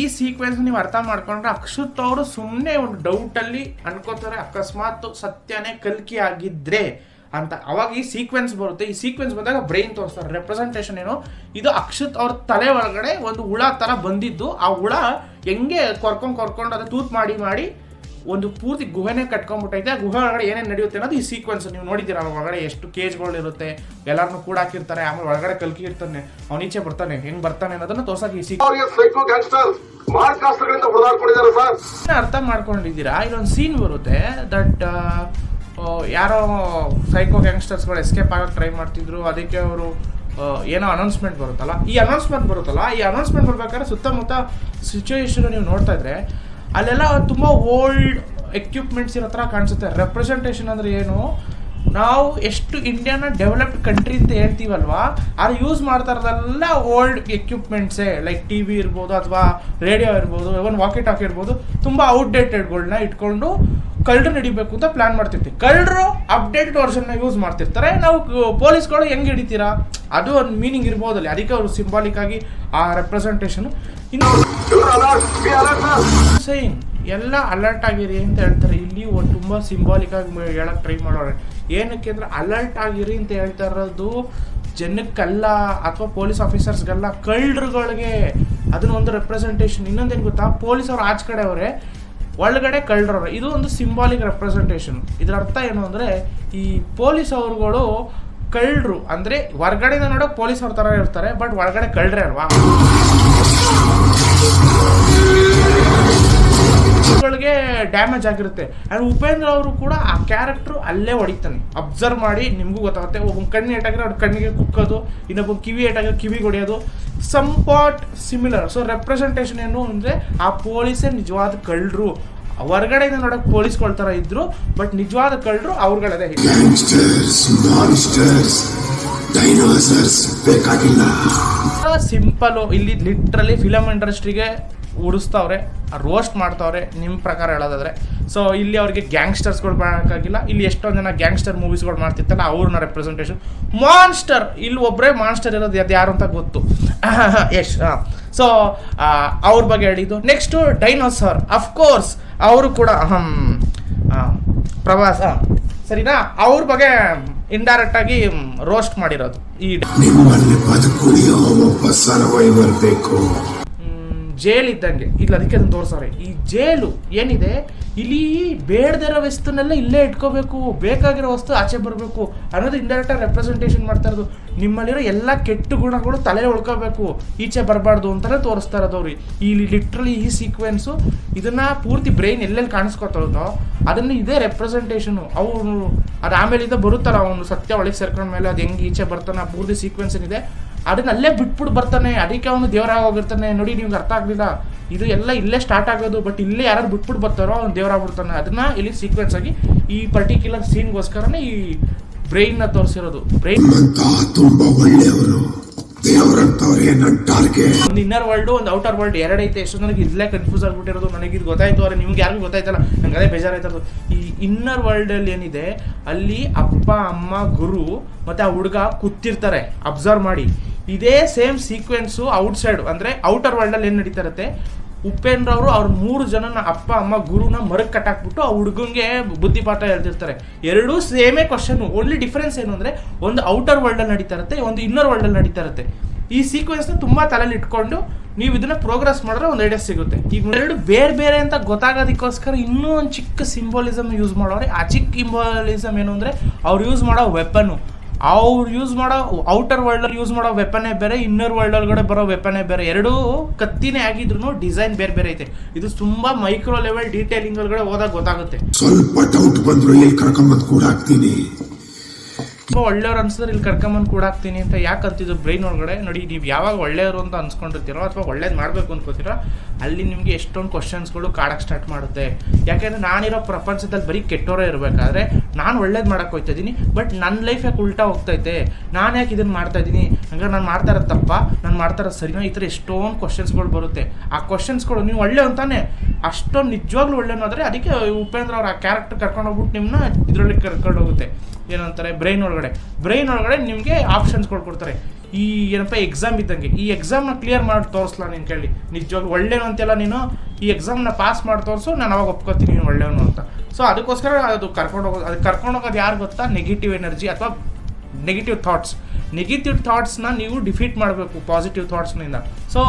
Speaker 2: ಈ ಸೀಕ್ವೆನ್ಸ್ ನೀವು ಅರ್ಥ ಮಾಡ್ಕೊಂಡ್ರೆ ಅಕ್ಷತ್ ಅವರು ಸುಮ್ಮನೆ ಒಂದು ಡೌಟಲ್ಲಿ ಅನ್ಕೋತಾರೆ ಅಕಸ್ಮಾತ್ ಸತ್ಯನೇ ಕಲ್ಕಿ ಆಗಿದ್ರೆ ಅಂತ. ಅವಾಗ ಈ ಸೀಕ್ವೆನ್ಸ್ ಬರುತ್ತೆ. ಈ ಸೀಕ್ವೆನ್ಸ್ ಬಂದಾಗ ಬ್ರೈನ್ ತೋರಿಸ್ತಾರೆ. ರೆಪ್ರೆಸೆಂಟೇಷನ್ ಏನು? ಇದು ಅಕ್ಷತ್ ಅವ್ರ ತಲೆ ಒಳಗಡೆ ಒಂದು ಹುಳ ತರ ಬಂದಿದ್ದು. ಆ ಹುಳ ಹೆಂಗೆ ಕೊರ್ಕೊಂಡು ಕೊರ್ಕೊಂಡು ಅದು ತೂತ್ ಮಾಡಿ ಮಾಡಿ ಒಂದು ಪೂರ್ತಿ ಗುಹೆನೇ ಕಟ್ಕೊಂಡ್ಬಿಟ್ಟೈತೆ. ಆ ಗುಹೆ ಒಳಗಡೆ ಏನೇನು ನಡೆಯುತ್ತೆ ಅನ್ನೋದು ಈ ಸೀಕ್ವೆನ್ಸ್ ನೀವು ನೋಡಿದ್ದೀರ ಒಳಗಡೆ ಎಷ್ಟು ಕೇಜ್ಗಳಿರುತ್ತೆ ಇರುತ್ತೆ ಎಲ್ಲಾರನ್ನೂ ಕೂಡ ಹಾಕಿರ್ತಾರೆ ಆಮೇಲೆ ಒಳಗಡೆ ಕಲ್ಕಿ ಇರ್ತಾನೆ ಅವ್ನು ಈಚೆ ಬರ್ತಾನೆ ಹೆಂಗ್ ಬರ್ತಾನೆ ಅನ್ನೋದನ್ನ ತೋರ್ಸಕ್ಕೆ ಈ ಅರ್ಥ ಮಾಡ್ಕೊಂಡಿದ್ದೀರಾ? ಇಲ್ಲೊಂದು ಸೀನ್ ಬರುತ್ತೆ ದಟ್ ಯಾರೋ ಸೈಕೋ ಗ್ಯಾಂಗ್ಸ್ಟರ್ಸ್ಗಳು ಎಸ್ಕೇಪ್ ಆಗೋಕೆ ಟ್ರೈ ಮಾಡ್ತಿದ್ರು ಅದಕ್ಕೆ ಅವರು ಏನೋ ಅನೌನ್ಸ್ಮೆಂಟ್ ಬರುತ್ತಲ್ಲ. ಈ ಅನೌನ್ಸ್ಮೆಂಟ್ ಬರುತ್ತಲ್ಲ ಈ ಅನೌನ್ಸ್ಮೆಂಟ್ ಬರ್ಬೇಕಾದ್ರೆ ಸುತ್ತಮುತ್ತ ಸಿಚುವೇಶನ್ ನೀವು ನೋಡ್ತಾ ಇದ್ರೆ ಅಲ್ಲೆಲ್ಲ ತುಂಬ ಓಲ್ಡ್ ಎಕ್ವಿಪ್ಮೆಂಟ್ಸ್ ಇರೋ ಥರ ಕಾಣಿಸುತ್ತೆ. ರೆಪ್ರೆಸೆಂಟೇಷನ್ ಅಂದರೆ ಏನು? ನಾವು ಎಷ್ಟು ಇಂಡಿಯಾನ ಡೆವಲಪ್ಡ್ ಕಂಟ್ರಿ ಅಂತ ಹೇಳ್ತೀವಲ್ವಾ ಅದು ಯೂಸ್ ಮಾಡ್ತಾ ಇರೋದೆಲ್ಲ ಓಲ್ಡ್ ಎಕ್ವಿಪ್ಮೆಂಟ್ಸೇ ಲೈಕ್ ಟಿ ವಿ ಇರ್ಬೋದು ಅಥವಾ ರೇಡಿಯೋ ಇರ್ಬೋದು ಇವನ್ ವಾಕಿ ಟಾಕ್ ಇರ್ಬೋದು, ತುಂಬ ಔಟ್ಡೇಟೆಡ್ಗಳನ್ನ ಇಟ್ಕೊಂಡು ಕಳ್ಳರು ನಡಿಬೇಕು ಅಂತ ಪ್ಲಾನ್ ಮಾಡ್ತಿರ್ತೀವಿ. ಕಳ್ಳರು ಅಪ್ಡೇಟೆಡ್ ವರ್ಷನ್ನ ಯೂಸ್ ಮಾಡ್ತಿರ್ತಾರೆ. ನಾವು ಪೊಲೀಸ್ಗಳು ಹೆಂಗೆ ಹಿಡಿತೀರಾ? ಅದು ಒಂದು ಮೀನಿಂಗ್ ಇರ್ಬೋದಲ್ಲಿ ಅದಕ್ಕೆ ಅವರು ಸಿಂಬಾಲಿಕ್ ಆಗಿ ಆ ರೆಪ್ರೆಸೆಂಟೇಷನ್ ಇನ್ನು ಸೇಮ್ ಎಲ್ಲ ಅಲರ್ಟ್ ಆಗಿರಿ ಅಂತ ಹೇಳ್ತಾರೆ. ಇಲ್ಲಿ ಒಂದು ತುಂಬ ಸಿಂಬಾಲಿಕ್ ಆಗಿ ಮ- ಹೇಳಕ್ ಟ್ರೈ ಮಾಡೋರೆ. ಏನಕ್ಕೆ ಅಂದ್ರೆ ಅಲರ್ಟ್ ಆಗಿರಿ ಅಂತ ಹೇಳ್ತಾ ಇರೋದು ಜನಕ್ಕಲ್ಲ ಅಥವಾ ಪೊಲೀಸ್ ಆಫೀಸರ್ಸ್ಗೆಲ್ಲ ಕಳ್ಳರುಗಳಿಗೆ. ಅದನ್ನ ಒಂದು ರೆಪ್ರೆಸೆಂಟೇಷನ್ ಇನ್ನೊಂದೇನು ಗೊತ್ತಾ? ಪೊಲೀಸ್ ಅವ್ರು ಆಚೆ ಕಡೆ ಅವರೇ. ಒಳಗಡೆ ಕಳ್ಳರವರು ಇದು ಒಂದು ಸಿಂಬಾಲಿಕ್ ರೆಪ್ರೆಸೆಂಟೇಷನ್ ಇದರ ಅರ್ಥ ಏನು ಅಂದರೆ, ಈ ಪೊಲೀಸ್ ಅವ್ರುಗಳು ಕಳ್ಳರು. ಅಂದರೆ, ಹೊರ್ಗಡೆಯಿಂದ ನೋಡೋಕೆ ಪೊಲೀಸ್ ಅವ್ರ ಥರ ಇರ್ತಾರೆ ಬಟ್ ಒಳಗಡೆ ಕಳ್ಳರೇ ಅಲ್ವಾ? ಗಳಿಗೆ ಡ್ಯಾಮೇಜ್ ಆಗಿರುತ್ತೆ. ಆ್ಯಂಡ್ ಉಪೇಂದ್ರ ಅವರು ಕೂಡ ಆ ಕ್ಯಾರೆಕ್ಟ್ರು ಅಲ್ಲೇ ಹೊಡಿತಾನೆ. ಅಬ್ಸರ್ವ್ ಮಾಡಿ, ನಿಮಗೂ ಗೊತ್ತಾಗುತ್ತೆ. ಒಬ್ಬ ಕಣ್ಣು ಏಟಾಗಿರೋ ಅವ್ರ ಕಣ್ಣಿಗೆ ಕುಕ್ಕೋದು ಇನ್ನೊಬ್ಬ ಕಿವಿ ಏಟಾಗಿರೋ ಕಿವಿಗೆ ಹೊಡೆಯೋದು. ಸಂಪಾಟ್ ಸಿಮಿಲರ್ ಸೊ ರೆಪ್ರೆಸೆಂಟೇಷನ್ ಏನು ಅಂದರೆ ಆ ಪೊಲೀಸೇ ನಿಜವಾದ ಕಳ್ಳರು. ಹೊರಗಡೆಯಿಂದ ನೋಡೋಕೆ ಪೊಲೀಸ್ಗಳ ಥರ ಇದ್ರು ಬಟ್ ನಿಜವಾದ ಕಳ್ಳರು ಅವ್ರಗಳದೇ
Speaker 4: ಬೇಕಾಗಿಲ್ಲ.
Speaker 2: ಸಿಂಪಲ್ ಇಲ್ಲಿ ಲಿಟ್ರಲಿ ಫಿಲಮ್ ಇಂಡಸ್ಟ್ರಿಗೆ ಉಡಿಸ್ತವ್ರೆ ರೋಸ್ಟ್ ಮಾಡ್ತಾವ್ರೆ ನಿಮ್ಮ ಪ್ರಕಾರ ಹೇಳೋದಾದ್ರೆ. ಸೊ ಇಲ್ಲಿ ಅವ್ರಿಗೆ ಗ್ಯಾಂಗ್ಸ್ಟರ್ಸ್ಗಳು ಮಾಡೋಕ್ಕಾಗಿಲ್ಲ. ಇಲ್ಲಿ ಎಷ್ಟೊಂದು ಜನ ಗ್ಯಾಂಗ್ಸ್ಟರ್ ಮೂವೀಸ್ಗಳು ಮಾಡ್ತಿತ್ತಲ್ಲ ಅವ್ರನ್ನ ರೆಪ್ರೆಸೆಂಟೇಷನ್ ಮಾನ್ಸ್ಟರ್ ಇಲ್ಲಿ ಒಬ್ಬರೇ ಮಾನ್ಸ್ಟರ್ ಇರೋದು ಅದು ಯಾರು ಅಂತ ಗೊತ್ತು. ಯಶ್ ಸೊ ಅವ್ರ ಬಗ್ಗೆ ಹೇಳಿದ್ದು. ನೆಕ್ಸ್ಟು ಡೈನೋಸಾರ್ ಅಫ್ಕೋರ್ಸ್ ಅವರು ಕೂಡ, ಅಹಂ ಪ್ರವಾಸ. ಸರಿನಾ? ಅವ್ರ ಬಗ್ಗೆ ಇಂಡೈರೆಕ್ಟ್ ಆಗಿ ರೋಸ್ಟ್ ಮಾಡಿರೋದು. ಈ ಜೈಲ್ ಇದ್ದಂಗೆ ಇಲ್ಲ, ಅದಕ್ಕೆ ಅದನ್ನು ತೋರ್ಸವ್ರೆ. ಈ ಜೇಲು ಏನಿದೆ? ಇಲ್ಲಿ ಬೇಡದಿರೋ ವಸ್ತುನೆಲ್ಲ ಇಲ್ಲೇ ಇಟ್ಕೋಬೇಕು, ಬೇಕಾಗಿರೋ ವಸ್ತು ಆಚೆ ಬರಬೇಕು ಅನ್ನೋದು ಇಂಡೈರೆಕ್ಟ್ ರೆಪ್ರೆಸೆಂಟೇಷನ್ ಮಾಡ್ತಾ ಇರೋದು. ನಿಮ್ಮಲ್ಲಿರೋ ಎಲ್ಲ ಕೆಟ್ಟ ಗುಣಗಳು ತಲೆ ಉಳ್ಕೋಬೇಕು, ಈಚೆ ಬರಬಾರ್ದು ಅಂತಲೇ ತೋರಿಸ್ತಾ ಇರೋದು ಅವ್ರಿ. ಈ ಲಿಟ್ರಲಿ ಈ ಸೀಕ್ವೆನ್ಸು ಇದನ್ನ ಪೂರ್ತಿ ಬ್ರೈನ್ ಎಲ್ಲೆಲ್ಲಿ ಕಾಣಿಸ್ಕೊತಾರೋ ಅದನ್ನು ಇದೇ ರೆಪ್ರೆಸೆಂಟೇಷನು ಅವನು ಅದು ಆಮೇಲಿಂದ ಬರುತ್ತಲ್ಲ ಅವನು ಸತ್ಯ ಒಳಗೆ ಸೇರ್ಕೊಂಡ ಮೇಲೆ ಅದು ಹೆಂಗೆ ಈಚೆ ಬರ್ತಾನೆ ಪೂರ್ತಿ ಸೀಕ್ವೆನ್ಸ್ ಏನಿದೆ. ಅದನ್ನ ಅಲ್ಲೇ ಬಿಟ್ಬಿಟ್ಟು ಬರ್ತಾನೆ ಅದಕ್ಕೆ ಅವನು ದೇವರಾಗ ಹೋಗಿರ್ತಾನೆ ನೋಡಿ ನಿಮ್ಗೆ ಅರ್ಥ ಆಗಲಿಲ್ಲ. ಇದು ಎಲ್ಲ ಇಲ್ಲೇ ಸ್ಟಾರ್ಟ್ ಆಗೋದು ಬಟ್ ಇಲ್ಲೇ ಯಾರು ಬಿಟ್ಬಿಟ್ಟು ಬರ್ತಾರೋ ಅವ್ನು ದೇವರಾಗ್ಬಿಡ್ತಾನೆ. ಅದನ್ನ ಇಲ್ಲಿ ಸೀಕ್ವೆನ್ಸ್ ಆಗಿ ಈ ಪರ್ಟಿಕ್ಯುಲರ್ ಸೀನ್ಗೋಸ್ಕರನೇ ಈ ಬ್ರೈನ್ನ ತೋರಿಸಿರೋದು. ಬ್ರೈನ್
Speaker 4: ತುಂಬಾ ಒಳ್ಳೆಯವರು
Speaker 2: ಒಂದು ಇನ್ನರ್ ವರ್ಲ್ಡ್ ಒಂದು ಔಟರ್ ವರ್ಲ್ಡ್ ಎರಡೈತೆ. ಎಷ್ಟು ನನಗೆ ಇಲ್ಲೇ ಕನ್ಫ್ಯೂಸ್ ಆಗಿಬಿಟ್ಟಿರೋದು. ನನಗೆ ಇದು ಗೊತ್ತಾಯ್ತು ಅವ್ರೆ ನಿಮ್ಗೆ ಯಾರಿಗೂ ಗೊತ್ತಾಯ್ತಲ್ಲ. ನಂಗೆ ಅದೇ ಬೇಜಾರಾಯ್ತದು ಈ ಇನ್ನರ್ ವರ್ಲ್ಡ್ ಅಲ್ಲಿ ಏನಿದೆ ಅಲ್ಲಿ ಅಪ್ಪ ಅಮ್ಮ ಗುರು ಮತ್ತೆ ಆ ಹುಡುಗ ಕೂತಿರ್ತಾರೆ. ಅಬ್ಸರ್ವ್ ಮಾಡಿ. ಇದೇ ಸೇಮ್ ಸೀಕ್ವೆನ್ಸು ಔಟ್ ಸೈಡ್ ಅಂದರೆ ಔಟರ್ ವರ್ಲ್ಡಲ್ಲಿ ಏನು ನಡೀತಾ ಇರುತ್ತೆ ಉಪೇಂದ್ರ ಅವರು ಅವ್ರ ಮೂರು ಜನನ ಅಪ್ಪ, ಅಮ್ಮ, ಗುರುನ ಮರಕ್ಕೆ ಕಟ್ಟಾಕ್ಬಿಟ್ಟು ಆ ಹುಡುಗಂಗೆ ಬುದ್ಧಿಪಾಠ ಹೇಳ್ತಿರ್ತಾರೆ. ಎರಡೂ ಸೇಮೇ ಕ್ವಶನ್ ಓನ್ಲಿ ಡಿಫ್ರೆನ್ಸ್ ಏನು ಅಂದರೆ ಒಂದು ಔಟರ್ ವರ್ಲ್ಡಲ್ಲಿ ನಡೀತಾ ಇರುತ್ತೆ ಒಂದು ಇನ್ನರ್ ವರ್ಲ್ಡಲ್ಲಿ ನಡೀತಾ ಇರುತ್ತೆ ಈ ಸೀಕ್ವೆನ್ಸ್ನ ತುಂಬ ತಲೆಯಲ್ಲಿ ಇಟ್ಕೊಂಡು ನೀವು ಇದನ್ನ ಪ್ರೋಗ್ರೆಸ್ ಮಾಡಿದ್ರೆ ಒಂದು ಐಡಿಯಾ ಸಿಗುತ್ತೆ. ಈಗ ಎರಡು ಬೇರೆ ಬೇರೆ ಅಂತ ಗೊತ್ತಾಗೋದಕ್ಕೋಸ್ಕರ ಇನ್ನೂ ಒಂದು ಚಿಕ್ಕ ಸಿಂಬಾಲಿಸಮ್ ಯೂಸ್ ಮಾಡೋರೆ. ಆ ಚಿಕ್ಕ ಸಿಂಬಾಲಿಸಮ್ ಏನು ಅಂದರೆ ಅವ್ರು ಯೂಸ್ ಮಾಡೋ ವೆಪನ್ನು ಅವ್ರು ಯೂಸ್ ಮಾಡೋ ಔಟರ್ ವರ್ಲ್ಡಲ್ಲಿ ಯೂಸ್ ಮಾಡೋ ವೆಪನೇ ಬೇರೆ ಇನ್ನರ್ ವರ್ಲ್ಡ್ ಒಳಗಡೆ ಬರೋ ವೆಪನೇ ಬೇರೆ. ಎರಡೂ ಕತ್ತಿನೇ ಆಗಿದ್ರು ಡಿಸೈನ್ ಬೇರೆ ಬೇರೆ ಐತೆ. ಇದು ತುಂಬಾ ಮೈಕ್ರೋ ಲೆವೆಲ್ ಡೀಟೇಲಿಂಗ್ ಒಳಗಡೆ ಹೋದಾಗ ಗೊತ್ತಾಗುತ್ತೆ.
Speaker 4: ಸ್ವಲ್ಪ ಡೌಟ್ ಬಂದ್ರು ಎಲ್ಲಿ ಕರ್ಕೊಂಬಂದು ಕೂಡ ಹಾಕ್ತೀನಿ.
Speaker 2: ತುಂಬ ಒಳ್ಳೆಯವ್ರು ಅನ್ಸಿದ್ರೆ ಇಲ್ಲಿ ಕರ್ಕೊಂಬಂದು ಕೂಡ ಅಂತ ಯಾಕೆ ಅಂತಿದ್ದು ಬ್ರೈನ್ ಒಳಗಡೆ? ನೋಡಿ, ನೀವು ಯಾವಾಗ ಒಳ್ಳೆಯವರು ಅಂತ ಅನ್ಸ್ಕೊಂಡಿರ್ತೀರೋ ಅಥವಾ ಒಳ್ಳೇದು ಮಾಡಬೇಕು ಅನ್ಕೋತೀರೋ, ಅಲ್ಲಿ ನಿಮಗೆ ಎಷ್ಟೊಂದು ಕ್ವಶನ್ಸ್ಗಳು ಕಾಡಕ್ಕೆ ಸ್ಟಾರ್ಟ್ ಮಾಡುತ್ತೆ. ಯಾಕೆಂದ್ರೆ ನಾನಿರೋ ಪ್ರಪಂಚದಲ್ಲಿ ಬರೀ ಕೆಟ್ಟವರೇ ಇರಬೇಕಾದ್ರೆ ನಾನು ಒಳ್ಳೇದು ಮಾಡಕ್ಕೆ ಹೋಗ್ತಾ ಇದ್ದೀನಿ, ಬಟ್ ನನ್ನ ಲೈಫ್ ಯಾಕೆ ಉಲ್ಟಾ ಹೋಗ್ತೈತೆ ನಾನು ಯಾಕೆ ಇದನ್ನು ಮಾಡ್ತಾ ಇದ್ದೀನಿ? ಹಂಗಾರೆ ನಾನು ಮಾಡ್ತಾ ತಪ್ಪ? ನಾನು ಮಾಡ್ತಾ ಇರೋದು ಸರಿನೋ? ಈ ಥರ ಎಷ್ಟೊಂದು ಕ್ವಶನ್ಸ್ಗಳು ಬರುತ್ತೆ. ಆ ಕ್ವಶನ್ಸ್ಗಳು ನೀವು ಒಳ್ಳೆ ಅಂತಾನೆ. ಅಷ್ಟೊಂದು ನಿಜವಾಗ್ಲೂ ಒಳ್ಳೆಯನಾದ್ರೆ ಅದಕ್ಕೆ ಉಪೇಂದ್ರ ಅವ್ರ ಆ ಕ್ಯಾರೆಕ್ಟರ್ ಕರ್ಕೊಂಡು ಹೋಗ್ಬಿಟ್ಟು ನಿಮ್ಮನ್ನ ಇದರಲ್ಲಿ ಕರ್ಕೊಂಡು ಹೋಗುತ್ತೆ. ಏನಂತಾರೆ? ಬ್ರೈನ್ ಒಳಗಡೆ. ಬ್ರೈನ್ ಒಳಗಡೆ ನಿಮಗೆ ಆಪ್ಷನ್ಸ್ ಕೊಡ್ಕೊಡ್ತಾರೆ ಈ ಏನಪ್ಪ ಎಕ್ಸಾಮ್ ಇದ್ದಂಗೆ. ಈ ಎಕ್ಸಾಮ್ನ ಕ್ಲಿಯರ್ ಮಾಡಿ ತೋರಿಸ್ಲಾ ನೀನು ಕೇಳಿ. ನಿಜವಾಗ್ಲೂ ಒಳ್ಳೆಯವನು ಅಂತೆಲ್ಲ ನೀನು ಈ ಎಕ್ಸಾಮ್ನ ಪಾಸ್ ಮಾಡಿ ತೋರಿಸು, ನಾನು ಅವಾಗ ಒಪ್ಕೋತೀನಿ ನೀನು ಒಳ್ಳೆಯವನು ಅಂತ. ಸೊ ಅದಕ್ಕೋಸ್ಕರ ಅದು ಕರ್ಕೊಂಡು ಹೋಗೋದು ಅದು ಕರ್ಕೊಂಡು ಹೋಗೋದು ಯಾರು ಗೊತ್ತಾ? ನೆಗೆಟಿವ್ ಎನರ್ಜಿ ಅಥವಾ ನೆಗೆಟಿವ್ ಥಾಟ್ಸ್ ನೆಗೆಟಿವ್ ಥಾಟ್ಸ್ನ ನೀವು ಡಿಫೀಟ್ ಮಾಡಬೇಕು ಪಾಸಿಟಿವ್ ಥಾಟ್ಸ್ನಿಂದ ಸೊ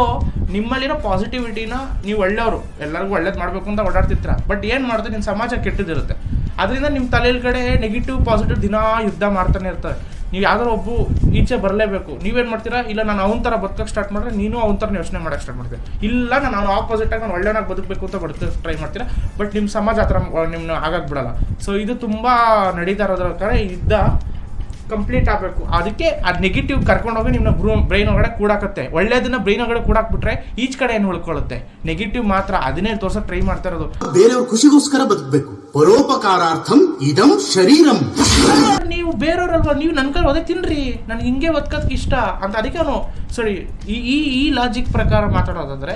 Speaker 2: ನಿಮ್ಮಲ್ಲಿರೋ ಪಾಸಿಟಿವಿಟಿನ ನೀವು ಒಳ್ಳೆಯವರು. ಎಲ್ಲರಿಗೂ ಒಳ್ಳೇದು ಮಾಡಬೇಕು ಅಂತ ಓಡಾಡ್ತಿರ್ತೀರ. ಬಟ್ ಏನು ಮಾಡಿದ್ರೆ ನಿಮ್ಮ ಸಮಾಜ ಕೆಟ್ಟದಿರುತ್ತೆ. ಅದರಿಂದ ನಿಮ್ಮ ತಲೆಯ ಕಡೆ ನೆಗೆಟಿವ್ ಪಾಸಿಟಿವ್ ದಿನ ಯುದ್ಧ ಮಾಡ್ತಾನೆ ಇರ್ತಾರೆ. ನೀವು ಯಾವ್ದಾರು ಒಬ್ಬ ಈಚೆ ಬರಲೇಬೇಕು. ನೀವೇನು ಮಾಡ್ತೀರಾ? ಇಲ್ಲ, ನಾನು ಅವನ ಥರ ಬದುಕಕ್ಕೆ ಸ್ಟಾರ್ಟ್ ಮಾಡಿದ್ರೆ ನೀನು ಅವನ ಥರ ಯೋಚನೆ ಮಾಡೋಕ್ಕೆ ಸ್ಟಾರ್ಟ್ ಮಾಡ್ತೀರಾ ಇಲ್ಲ, ನಾನು ಆಪೋಸಿಟ್ ಆಗಿ ನಾನು ಒಳ್ಳೆಯನಾಗಿ ಬದುಕಬೇಕು ಅಂತ ಬದುಕ ಟ್ರೈ ಮಾಡ್ತೀರಾ? ಬಟ್ ನಿಮ್ಮ ಸಮಾಜ ಆ ಥರ ನಿಮ್ಮನ್ನ ಆಗಕ್ಕೆ ಬಿಡಲ್ಲ. ಸೊ ಇದು ತುಂಬ ನಡೀತಾ ಇರೋದ್ರ ಕಡೆ ಯುದ್ಧ ಕಂಪ್ಲೀಟ್ ಆಗಬೇಕು. ಅದಕ್ಕೆ ಆ ನೆಗೆಟಿವ್ ಕರ್ಕೊಂಡೋಗಿ ನಿಮ್ಮ ಬ್ರೂ ಬ್ರೈನ್ ಒಳಗಡೆ ಕೂಡಾಕತ್ತೆ. ಒಳ್ಳೆಯದನ್ನ ಬ್ರೈನ್ ಒಳಗಡೆ ಕೂಡಾಕ್ಬಿಟ್ರೆ ಈಚ್ ಕಡೆ ಏನು ಉಳ್ಕೊಳ್ಳುತ್ತೆ? ನೆಗೆಟಿವ್ ಮಾತ್ರ ಅದನ್ನೇ ತೋರ್ಸಕ್ಕೆ ಟ್ರೈ ಮಾಡ್ತಾ ಇರೋದು.
Speaker 4: ಬೇರೆಯವ್ರ ಖುಷಿಗೋಸ್ಕರ ಬದುಕಬೇಕು. ಪರೋಪಕಾರಾರ್ಥಂ ಇದಂ ಶರೀರಂ.
Speaker 2: ನೀವು ಬೇರೆಯವ್ರಲ್ವಾ? ನೀವು ನನ್ನ ಕೈ ಒದೇ ತಿನ್ರಿ. ನನಗೆ ಹಿಂಗೆ ಬದುಕೋದಕ್ಕೆ ಇಷ್ಟ ಅಂತ ಅದಕ್ಕೆ ಅವನು ಸರಿ ಈ ಈ ಈ ಲಾಜಿಕ್ ಪ್ರಕಾರ ಮಾತಾಡೋದಾದ್ರೆ